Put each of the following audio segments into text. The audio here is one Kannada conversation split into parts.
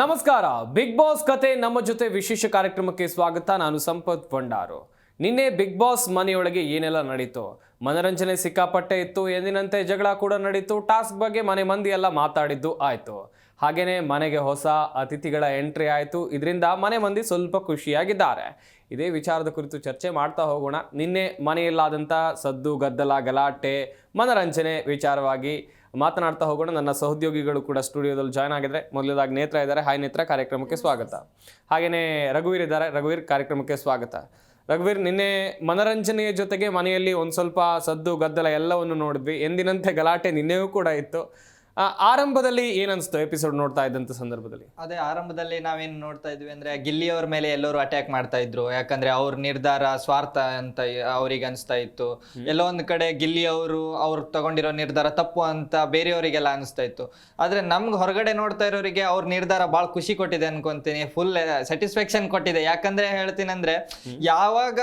ನಮಸ್ಕಾರ. ಬಿಗ್ ಬಾಸ್ ಕತೆ ನಮ್ಮ ಜೊತೆ ವಿಶೇಷ ಕಾರ್ಯಕ್ರಮಕ್ಕೆ ಸ್ವಾಗತ. ನಾನು ಸಂಪತ್ ಭಂಡಾರು. ನಿನ್ನೆ ಬಿಗ್ ಬಾಸ್ ಮನೆಯೊಳಗೆ ಏನೆಲ್ಲ ನಡೀತು? ಮನರಂಜನೆ ಸಿಕ್ಕಾಪಟ್ಟೆ ಇತ್ತು. ಎಂದಿನಂತೆ ಜಗಳ ಕೂಡ ನಡೀತು. ಟಾಸ್ಕ್ ಬಗ್ಗೆ ಮನೆ ಮಂದಿ ಎಲ್ಲ ಮಾತಾಡಿದ್ದು ಆಯಿತು. ಹಾಗೆಯೇ ಮನೆಗೆ ಹೊಸ ಅತಿಥಿಗಳ ಎಂಟ್ರಿ ಆಯಿತು. ಇದರಿಂದ ಮನೆ ಮಂದಿ ಸ್ವಲ್ಪ ಖುಷಿಯಾಗಿದ್ದಾರೆ. ಇದೇ ವಿಚಾರದ ಕುರಿತು ಚರ್ಚೆ ಮಾಡ್ತಾ ಹೋಗೋಣ. ನಿನ್ನೆ ಮನೆಯಲ್ಲಾದಂಥ ಸದ್ದು, ಗದ್ದಲ, ಗಲಾಟೆ, ಮನರಂಜನೆ ವಿಚಾರವಾಗಿ ಮಾತನಾಡ್ತಾ ಹೋಗೋಣ. ನನ್ನ ಸಹೋದ್ಯೋಗಿಗಳು ಕೂಡ ಸ್ಟುಡಿಯೋದಲ್ಲಿ ಜಾಯ್ನ್ ಆಗಿದ್ರೆ ಮೊದಲದಾಗಿ ನೇತ್ರ ಇದ್ದಾರೆ. ಹಾಯ್ ನೇತ್ರ, ಕಾರ್ಯಕ್ರಮಕ್ಕೆ ಸ್ವಾಗತ. ಹಾಗೆಯೇ ರಘುವೀರ್ ಇದ್ದಾರೆ. ರಘುವೀರ್, ಕಾರ್ಯಕ್ರಮಕ್ಕೆ ಸ್ವಾಗತ. ರಘುವೀರ್, ನಿನ್ನೆ ಮನರಂಜನೆಯ ಜೊತೆಗೆ ಮನೆಯಲ್ಲಿ ಒಂದು ಸ್ವಲ್ಪ ಸದ್ದು, ಗದ್ದಲ ಎಲ್ಲವನ್ನು ನೋಡಿದ್ವಿ. ಎಂದಿನಂತೆ ಗಲಾಟೆ ನಿನ್ನೆಯೂ ಕೂಡ ಇತ್ತು. ಆರಂಭದಲ್ಲಿ ಏನನ್ಸ್ತು? ಎಪಿಸೋಡ್ ನೋಡ್ತಾ ಇದ್ದಂತ ಸಂದರ್ಭದಲ್ಲಿ. ಅದೇ ಆರಂಭದಲ್ಲಿ ನಾವೇನ್ ನೋಡ್ತಾ ಇದ್ವಿ ಅಂದ್ರೆ ಗಿಲ್ಲಿಯವ್ರ ಮೇಲೆ ಎಲ್ಲರೂ ಅಟ್ಯಾಕ್ ಮಾಡ್ತಾ ಇದ್ರು. ಯಾಕಂದ್ರೆ ಅವ್ರ ನಿರ್ಧಾರ ಸ್ವಾರ್ಥ ಅಂತ ಅವ್ರಿಗೆ ಅನಿಸ್ತಾ ಇತ್ತು. ಎಲ್ಲೋ ಒಂದ್ ಕಡೆ ಗಿಲ್ಲಿ ಅವರು ಅವ್ರು ತಗೊಂಡಿರೋ ನಿರ್ಧಾರ ತಪ್ಪು ಅಂತ ಬೇರೆಯವರಿಗೆಲ್ಲ ಅನಿಸ್ತಾ ಇತ್ತು. ಆದ್ರೆ ನಮ್ಗೆ ಹೊರಗಡೆ ನೋಡ್ತಾ ಇರೋರಿಗೆ ಅವ್ರ ನಿರ್ಧಾರ ಬಹಳ ಖುಷಿ ಕೊಟ್ಟಿದೆ ಅನ್ಕೊಂತೀನಿ. ಫುಲ್ ಸ್ಯಾಟಿಸ್ಫ್ಯಾಕ್ಷನ್ ಕೊಟ್ಟಿದೆ. ಯಾಕಂದ್ರೆ ಹೇಳ್ತೀನಿ ಅಂದ್ರೆ ಯಾವಾಗ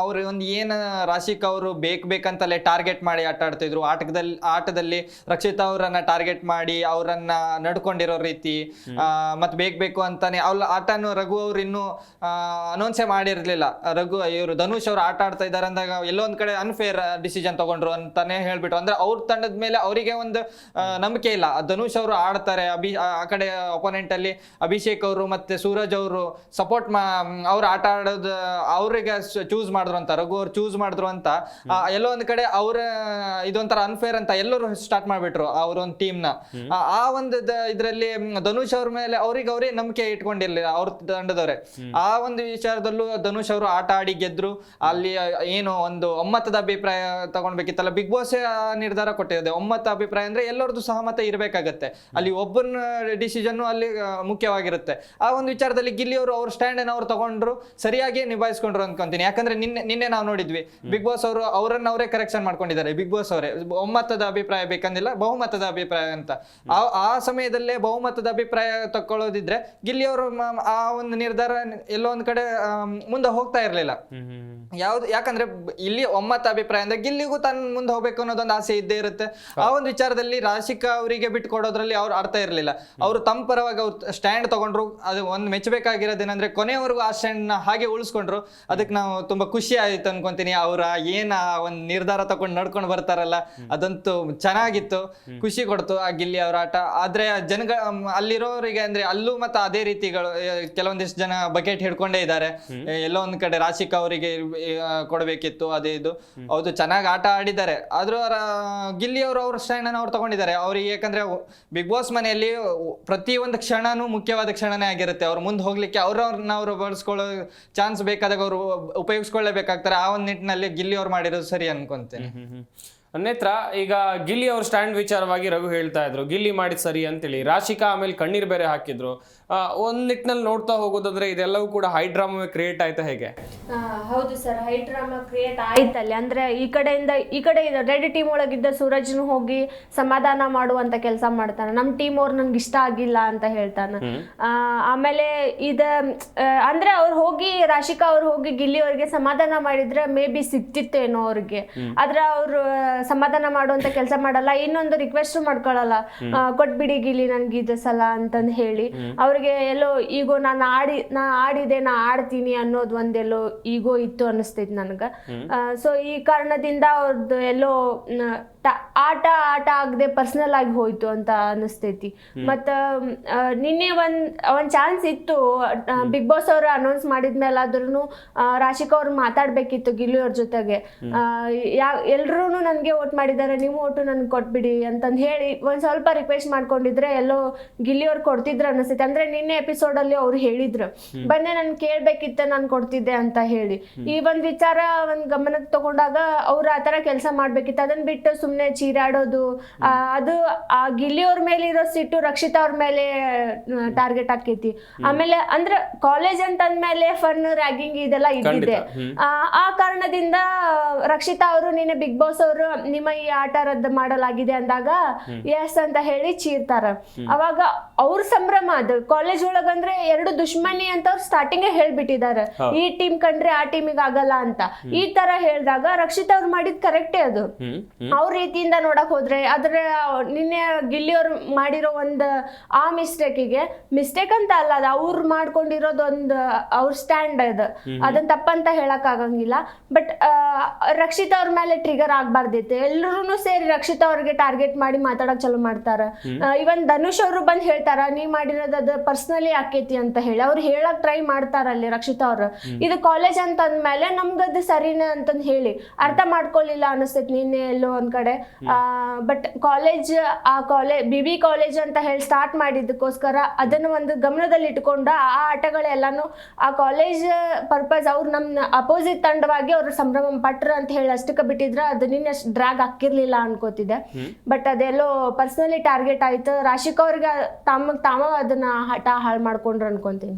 ಅವ್ರ ಒಂದ್ ಏನು ರಾಶಿಕ್ ಅವರು ಬೇಕ್ ಬೇಕಂತಲೇ ಟಾರ್ಗೆಟ್ ಮಾಡಿ ಆಟ ಆಡ್ತಿದ್ರು ಆಟದಲ್ಲಿ ಆಟದಲ್ಲಿ ರಕ್ಷಿತಾ ಅವರನ್ನ ಟಾರ್ಗೆಟ್ ಮಾಡಿ ಅವರನ್ನ ನಡ್ಕೊಂಡಿರೋ ರೀತಿ ಮತ್ತೆ ಮತ್ ಬೇಕ್ ಬೇಕು ಅಂತಾನೆ. ಅವ್ರ ಆಟನು ರಘು ಅವ್ರು ಇನ್ನು ಅನೌನ್ಸೇ ಮಾಡಿರ್ಲಿಲ್ಲ. ರಘು ಇವರು ಧನುಷ್ ಅವ್ರು ಆಟ ಆಡ್ತಾ ಇದಾರೆ ಅಂದಾಗ ಎಲ್ಲೊಂದ್ ಕಡೆ ಅನ್ಫೇರ್ ಡಿಸಿಷನ್ ತಗೊಂಡ್ರು ಅಂತಾನೆ ಹೇಳ್ಬಿಟ್ರು. ಅಂದ್ರೆ ಅವ್ರ ತಂಡದ ಮೇಲೆ ಅವರಿಗೆ ಒಂದು ನಂಬಿಕೆ ಇಲ್ಲ. ಧನುಷ್ ಅವರು ಆಡ್ತಾರೆ ಅಭಿ ಆ ಕಡೆ ಅಪೋನೆಂಟ್ ಅಲ್ಲಿ ಅಭಿಷೇಕ್ ಅವರು ಮತ್ತೆ ಸೂರಜ್ ಅವರು ಸಪೋರ್ಟ್ ಮಾ ಅವ್ರು ಆಟ ಆಡೋದು ಅವ್ರಿಗೆ ಚೂಸ್ ಮಾಡಿದ್ರು ಅಂತ. ರಘು ಅವ್ರು ಚೂಸ್ ಮಾಡಿದ್ರು ಅಂತ. ಎಲ್ಲೊಂದ್ ಎಲ್ಲೋ ಒಂದ್ ಕಡೆ ಅವ್ರ ಇದೊಂಥರ ಅನ್ಫೇರ್ ಅಂತ ಎಲ್ಲರೂ ಸ್ಟಾರ್ಟ್ ಮಾಡ್ಬಿಟ್ರು. ಅವ್ರ ಒಂದು ಟೀಮ್ ನ ಆ- ಆ ಒಂದು ಇದರಲ್ಲಿ ಧನುಷ್ ಅವ್ರ ಮೇಲೆ ಅವ್ರಿಗೆ ಅವರೇ ನಂಬಿಕೆ ಇಟ್ಕೊಂಡಿರ್ಲಿಲ್ಲ ಅವ್ರ ತಂಡದವ್ರೆ. ಆ ಒಂದು ವಿಚಾರದಲ್ಲೂ ಧನುಷ್ ಅವರು ಆಟ ಆಡಿ ಗೆದ್ರು. ಅಲ್ಲಿ ಏನು ಒಂದು ಒಮ್ಮತದ ಅಭಿಪ್ರಾಯ ತಗೊಂಡ್ಬೇಕಿತ್ತಲ್ಲ ಬಿಗ್ ಬಾಸ್ ನಿರ್ಧಾರ ಕೊಟ್ಟಿದೆ ಒಮ್ಮತ ಅಭಿಪ್ರಾಯ ಅಂದ್ರೆ ಎಲ್ಲರದ್ದು ಸಹಮತ ಇರಬೇಕಾಗತ್ತೆ. ಅಲ್ಲಿ ಒಬ್ಬನ ಡಿಸಿಷನ್ ಅಲ್ಲಿ ಮುಖ್ಯವಾಗಿರುತ್ತೆ. ಆ ಒಂದು ವಿಚಾರದಲ್ಲಿ ಗಿಲ್ಲಿ ಅವರು ಅವ್ರ ಸ್ಟ್ಯಾಂಡ್ ಅನ್ನು ಅವ್ರು ತಗೊಂಡ್ರು ಸರಿಯಾಗಿ ನಿಭಾಯಿಸ್ಕೊಂಡ್ರು ಅನ್ಕೊಂತೀನಿ. ಯಾಕಂದ್ರೆ ನಿನ್ನೆ ನಿನ್ನೆ ನಾವು ನೋಡಿದ್ವಿ. ಬಿಗ್ ಬಾಸ್ ಅವರು ಅವರನ್ನ ಅವರೇ ಕರೆಕ್ಷನ್ ಮಾಡ್ಕೊಂಡಿದ್ದಾರೆ. ಬಿಗ್ ಬಾಸ್ ಅವರೇ. ಒಮ್ಮತದ ಅಭಿಪ್ರಾಯ ಬೇಕಂದಿಲ್ಲ ಬಹುಮತದ ಅಭಿಪ್ರಾಯ ಅಂತ. ಆ ಆ ಸಮಯದಲ್ಲೇ ಬಹುಮತದ ಅಭಿಪ್ರಾಯ ತಕ್ಕೊಳ್ಳೋದಿದ್ರೆ ಗಿಲ್ಲಿ ಅವರು ಆ ಒಂದು ನಿರ್ಧಾರ ಎಲ್ಲೋ ಒಂದ್ ಕಡೆ ಮುಂದೆ ಹೋಗ್ತಾ ಇರ್ಲಿಲ್ಲ. ಯಾವ್ದು ಯಾಕಂದ್ರೆ ಇಲ್ಲಿ ಒಮ್ಮತ ಅಭಿಪ್ರಾಯ ಅಂದ್ರೆ ಗಿಲ್ಲಿಗೂ ತನ್ನ ಮುಂದೆ ಹೋಗ್ಬೇಕು ಅನ್ನೋದೊಂದು ಆಸೆ ಇದ್ದೇ ಇರುತ್ತೆ. ಆ ಒಂದು ವಿಚಾರದಲ್ಲಿ ರಾಶಿಕಾ ಅವರಿಗೆ ಬಿಟ್ಕೊಡೋದ್ರಲ್ಲಿ ಅವ್ರು ಅರ್ಥ ಇರಲಿಲ್ಲ. ಅವರು ತಮ್ಮ ಪರವಾಗಿ ಅವ್ರು ಸ್ಟ್ಯಾಂಡ್ ತಗೊಂಡ್ರು ಅದು ಒಂದು ಮೆಚ್ಚಬೇಕಾಗಿರೋದೇನಂದ್ರೆ ಕೊನೆವರೆಗೂ ಆ ಸ್ಟ್ಯಾಂಡ್ನ ಹಾಗೆ ಉಳಿಸ್ಕೊಂಡ್ರು. ಅದಕ್ಕೆ ನಾವು ತುಂಬಾ ಖುಷಿ ಆಯ್ತು ಅನ್ಕೊಂತೀನಿ. ಅವರ ಏನ ಒಂದು ನಿರ್ಧಾರ ತಗೊಂಡು ನಡ್ಕೊಂಡು ಬರ್ತಾರಲ್ಲ ಅದಂತೂ ಚೆನ್ನಾಗಿತ್ತು. ಖುಷಿ ಕೊಡ್ತು. ಆ ಗಿಲ್ಲಿ ಅವರ ಆಟ. ಆದ್ರೆ ಜನಗ ಅಲ್ಲಿರೋರಿಗೆ ಅಂದ್ರೆ ಅಲ್ಲೂ ಮತ್ತೆ ಅದೇ ರೀತಿಗಳು ಕೆಲವೊಂದಿಷ್ಟು ಜನ ಬಕೆಟ್ ಹಿಡ್ಕೊಂಡೇ ಇದ್ದಾರೆ ಎಲ್ಲೋ ಒಂದ್ ಕಡೆ ರಾಶಿಕ್ ಅವರಿಗೆ ಕೊಡಬೇಕಿತ್ತು ಕೊಡ್ಬೇಕಿತ್ತು ಅದೇ ಇದು. ಹೌದು ಚೆನ್ನಾಗಿ ಆಟ ಆಡಿದ್ದಾರೆ. ಆದ್ರೂ ಅವರ ಗಿಲ್ಲಿ ಅವರು ಅವ್ರ ಕ್ಷಣನ ಅವ್ರು ತಗೊಂಡಿದ್ದಾರೆ. ಅವ್ರಿಗೆ ಯಾಕಂದ್ರೆ ಬಿಗ್ ಬಾಸ್ ಮನೆಯಲ್ಲಿ ಪ್ರತಿ ಒಂದು ಕ್ಷಣನೂ ಮುಖ್ಯವಾದ ಕ್ಷಣನೇ ಆಗಿರುತ್ತೆ. ಅವ್ರು ಮುಂದೆ ಹೋಗ್ಲಿಕ್ಕೆ ಅವ್ರವ್ರನ್ನ ಅವರು ಬಳಸ್ಕೊಳ್ಳೋ ಚಾನ್ಸ್ ಬೇಕಾದಾಗ ಅವರು ಉಪಯೋಗಿಸ್ಕೊಳ್ಳೇಬೇಕಾಗ್ತಾರೆ ಆ ಒಂದು ನಿಟ್ಟಿನಲ್ಲಿ ಗಿಲ್ಲಿ ಅವ್ರು ಮಾಡಿರೋದು ಸರಿ ಅನ್ಕೊಂತೀನಿ. ನೇತ್ರ ಈಗ ಗಿಲ್ಲಿ ಅವ್ರ ಸ್ಟ್ಯಾಂಡ್ ವಿಚಾರವಾಗಿ ರಘು ಹೇಳ್ತಾ ಇದ್ರು. ಗಿಲ್ಲಿ ಮಾಡಿದ್ ಸರಿ ಅಂತೇಳಿ. ರಾಶಿಕಾ ಆಮೇಲೆ ಕಣ್ಣೀರ್ ಬೇರೆ ಹಾಕಿದ್ರು. ಒಂದ್ ನಿಟ್ಟಿನಲ್ಲಿ ನೋಡ್ತಾ ಹೋಗೋದಾದ್ರೆ ಇದೆಲ್ಲವೂ ಕೂಡ ಹೈ ಡ್ರಾಮಾ ಕ್ರಿಯೇಟ್ ಆಯ್ತಾ ಹೇಗೆ? ಹೌದು ಸರ್ ಹೈ ಡ್ರಾಮಾ ಕ್ರಿಯೇಟ್ ಆಯ್ತಲ್ಲಿ ಅಂದ್ರೆ ಈ ಕಡೆಯಿಂದ ಈ ಕಡೆ ರೆಡ್ ಟೀಮ್ ಒಳಗಿದ್ದ ಸೂರಜ್ನು ಹೋಗಿ ಸಮಾಧಾನ ಮಾಡುವಂತ ಕೆಲಸ ಮಾಡ್ತಾನೆ. ನಮ್ಮ ಟೀಮ್ ಅವ್ರು ನಂಗೆ ಇಷ್ಟ ಆಗಿಲ್ಲ ಅಂತ ಹೇಳ್ತಾನೆ. ಆ, ಆಮೇಲೆ ಇದ ಅಂದ್ರೆ ಅವ್ರು ಹೋಗಿ ರಾಶಿಕಾ ಅವ್ರು ಹೋಗಿ ಗಿಲ್ಲಿ ಅವ್ರಿಗೆ ಸಮಾಧಾನ ಮಾಡಿದ್ರೆ ಮೇ ಬಿ ಸಿಕ್ತಿತ್ತೇನೋ ಅವ್ರಿಗೆ. ಆದ್ರೆ ಅವ್ರು ಸಮಾಧಾನ ಮಾಡುವಂತ ಕೆಲಸ ಮಾಡಲ್ಲ. ಇನ್ನೊಂದು ರಿಕ್ವೆಸ್ಟ್ ಮಾಡ್ಕೊಳಲ್ಲ. ಆ, ಕೊಟ್ಬಿಡಿ ಗಿಲ್ಲಿ ನನ್ಗೆ ಇದು ಸಲ ಅಂತಂದ್ ಹೇಳಿ. ಅವ್ರಿಗೆ ಎಲ್ಲೋ ಈಗೋ ನಾನು ಆಡಿ ನಾ ಆಡಿದೆ ನಾ ಆಡ್ತೀನಿ ಅನ್ನೋದು ಒಂದೆಲ್ಲೋ ಈಗೋ ಇತ್ತು ಅನ್ನಿಸ್ತೈತಿ ನನಗೆ. ಸೊ ಈ ಕಾರಣದಿಂದ ಅವ್ರದ್ದು ಎಲ್ಲೋ ಆಟ ಆಟ ಆಗದೆ ಪರ್ಸನಲ್ ಆಗಿ ಹೋಯ್ತು ಅಂತ ಅನಿಸ್ತೈತಿ. ಮತ್ತೆ ನಿನ್ನೆ ಒಂದ್ ಒಂದ್ ಚಾನ್ಸ್ ಇತ್ತು ಬಿಗ್ ಬಾಸ್ ಅವರು ಅನೌನ್ಸ್ ಮಾಡಿದ್ಮೇಲೆ ಆದ್ರೂ ರಾಶಿಕಾ ಅವ್ರು ಮಾತಾಡ್ಬೇಕಿತ್ತು ಗಿಲ್ಲಿ ಅವ್ರ ಜೊತೆಗೆ. ಯಾ ಎಲ್ರೂ ನನ್ಗೆ ಓಟ್ ಮಾಡಿದ್ದಾರೆ ನೀವು ಓಟು ನನ್ಗೆ ಕೊಟ್ಬಿಡಿ ಅಂತಂದ್ ಹೇಳಿ ಒಂದ್ ಸ್ವಲ್ಪ ರಿಕ್ವೆಸ್ಟ್ ಮಾಡ್ಕೊಂಡಿದ್ರೆ ಎಲ್ಲೋ ಗಿಲ್ಲಿ ಅವ್ರು ಕೊಡ್ತಿದ್ರು ಅನಿಸ್ತೈತಿ. ಅಂದ್ರೆ ನಿನ್ನೆ ಎಪಿಸೋಡ್ ಅಲ್ಲಿ ಅವ್ರು ಹೇಳಿದ್ರು ಬನ್ನಿ ನನ್ ಕೇಳ್ಬೇಕಿತ್ತ ನಾನು ಕೊಡ್ತಿದ್ದೆ ಅಂತ ಹೇಳಿ. ಈ ಒಂದ್ ವಿಚಾರ ಒಂದ್ ಗಮನಕ್ಕೆ ತಗೊಂಡಾಗ ಅವ್ರು ಆತರ ಕೆಲಸ ಮಾಡ್ಬೇಕಿತ್ತು. ಅದನ್ನ ಬಿಟ್ಟು ಸುಮ್ನೆ ಚೀರಾಡೋದು ಅದು ಆ ಗಿಲ್ಲಿ ಅವ್ರ ಮೇಲೆ ಇರೋ ಸಿಟ್ಟು ರಕ್ಷಿತಾ ಅವ್ರ ಮೇಲೆ ಟಾರ್ಗೆಟ್ ಆಕೈತಿ ಆಮೇಲೆ ಅಂದ್ರೆ ಕಾಲೇಜ್ ಅಂತ ಅಂದ್ಮೇಲೆ ಫನ್ ರ್ಯಾಗಿಂಗ್ ಇದೆಲ್ಲ ಇದ್ದಿದೆ ಆ, ಆ ಕಾರಣದಿಂದ ರಕ್ಷಿತಾ ಅವರು ನಿನ್ನೆ ಬಿಗ್ ಬಾಸ್ ಅವರು ನಿಮ್ಮ ಈ ಆಟ ರದ್ದು ಮಾಡಲಾಗಿದೆ ಅಂದಾಗ ಎಸ್ ಅಂತ ಹೇಳಿ ಚೀರ್ತಾರ. ಅವಾಗ ಅವ್ರ ಸಂಭ್ರಮ ಅದು. ಕಾಲೇಜ್ ಒಳಗಂದ್ರೆ ಎರಡು ದುಶ್ಮನಿ ಅಂತ ಅವ್ರು ಸ್ಟಾರ್ಟಿಂಗ್ ಹೇಳ್ಬಿಟ್ಟಿದ್ದಾರೆ. ಈ ಟೀಮ್ ಕಂಡ್ರೆ ಆ ಟೀಮಿಗೆ ಆಗಲ್ಲ ಅಂತ. ಈ ತರ ಹೇಳಿದಾಗ ರಕ್ಷಿತ್ ಅವ್ರು ಮಾಡಿದ್ ಕರೆಕ್ಟೇ ಅದು. ಅವ್ರ ರೀತಿಯಿಂದ ನೋಡಕ್ ಹೋದ್ರೆ ಅದ್ರ ನಿನ್ನೆ ಗಿಲ್ಲಿಯವ್ರು ಮಾಡಿರೋ ಒಂದು ಆ ಮಿಸ್ಟೇಕಿಗೆ ಮಿಸ್ಟೇಕ್ ಅಂತ ಅಲ್ಲ ಅದು ಅವ್ರು ಮಾಡ್ಕೊಂಡಿರೋದು ಒಂದು ಅವ್ರ ಸ್ಟ್ಯಾಂಡ್ ಅದು. ಅದನ್ನ ತಪ್ಪಂತ ಹೇಳಕ್ ಆಗಂಗಿಲ್ಲ. ಬಟ್ ರಕ್ಷಿತ ಅವ್ರ ಮೇಲೆ ಟ್ರಿಗರ್ ಆಗ್ಬಾರ್ದಿತ್ತು. ಎಲ್ಲರೂ ಸೇರಿ ರಕ್ಷಿತ ಅವ್ರಿಗೆ ಟಾರ್ಗೆಟ್ ಮಾಡಿ ಮಾತಾಡಕ್ ಚಲೋ ಮಾಡ್ತಾರ. ಇವನ್ ಧನುಷ್ ಅವರು ಬಂದ್ ಹೇಳ್ತಾರ ನೀ ಮಾಡಿರೋದು ಅದು ಪರ್ಸನಲಿ ಆಕೇತಿ ಅಂತ ಹೇಳಿ. ಅವ್ರು ಹೇಳಕ್ ಟ್ರೈ ಮಾಡ್ತಾರ ಅಲ್ಲಿ ರಕ್ಷಿತಾ ಅವ್ರು. ಇದು ಕಾಲೇಜ್ ಅಂತ ಅಂದ್ಮೇಲೆ ನಮ್ಗದು ಸರಿನೇ ಅಂತಂದ್ ಹೇಳಿ. ಅರ್ಥ ಮಾಡ್ಕೊಳ್ಳಿಲ್ಲ ಅನಿಸ್ತೈತಿ ನಿನ್ನೆ ಎಲ್ಲೋ ಒಂದ್ ಕಡೆ ಬಟ್ ಕಾಲೇಜ್ ಆ ಕಾಲೇಜ್ ಬಿ ಬಿ ಕಾಲೇಜ್ ಅಂತ ಹೇಳಿ ಸ್ಟಾರ್ಟ್ ಮಾಡಿದ್ದಕ್ಕೋಸ್ಕರ ಅದನ್ನ ಒಂದು ಗಮನದಲ್ಲಿ ಇಟ್ಕೊಂಡು ಆ ಆಟಗಳೆಲ್ಲಾನು ಆ ಕಾಲೇಜ್ ಪರ್ಪಸ್ ಅವ್ರು ನಮ್ಮ ಅಪೋಸಿಟ್ ತಂಡವಾಗಿ ಅವ್ರು ಸಂಭ್ರಮ ಪಟ್ರ ಅಂತ ಹೇಳಿ ಅಷ್ಟಕ್ಕೆ ಬಿಟ್ಟಿದ್ರ ಅದು ನಿನ್ನೆ ಡ್ರ್ಯಾಗ್ ಹಾಕಿರ್ಲಿಲ್ಲ ಅನ್ಕೋತಿದ್ದೆ. ಬಟ್ ಅದೆಲ್ಲೋ ಪರ್ಸನಲಿ ಟಾರ್ಗೆಟ್ ಆಯ್ತು. ರಾಶಿಕ್ ಅವ್ರಿಗೆ ತಮ್ಮ ತಾವ ಅದನ್ನ ಹಠ ಹಾಳು ಮಾಡ್ಕೊಂಡ್ರು ಅನ್ಕೊಂತೀನಿ.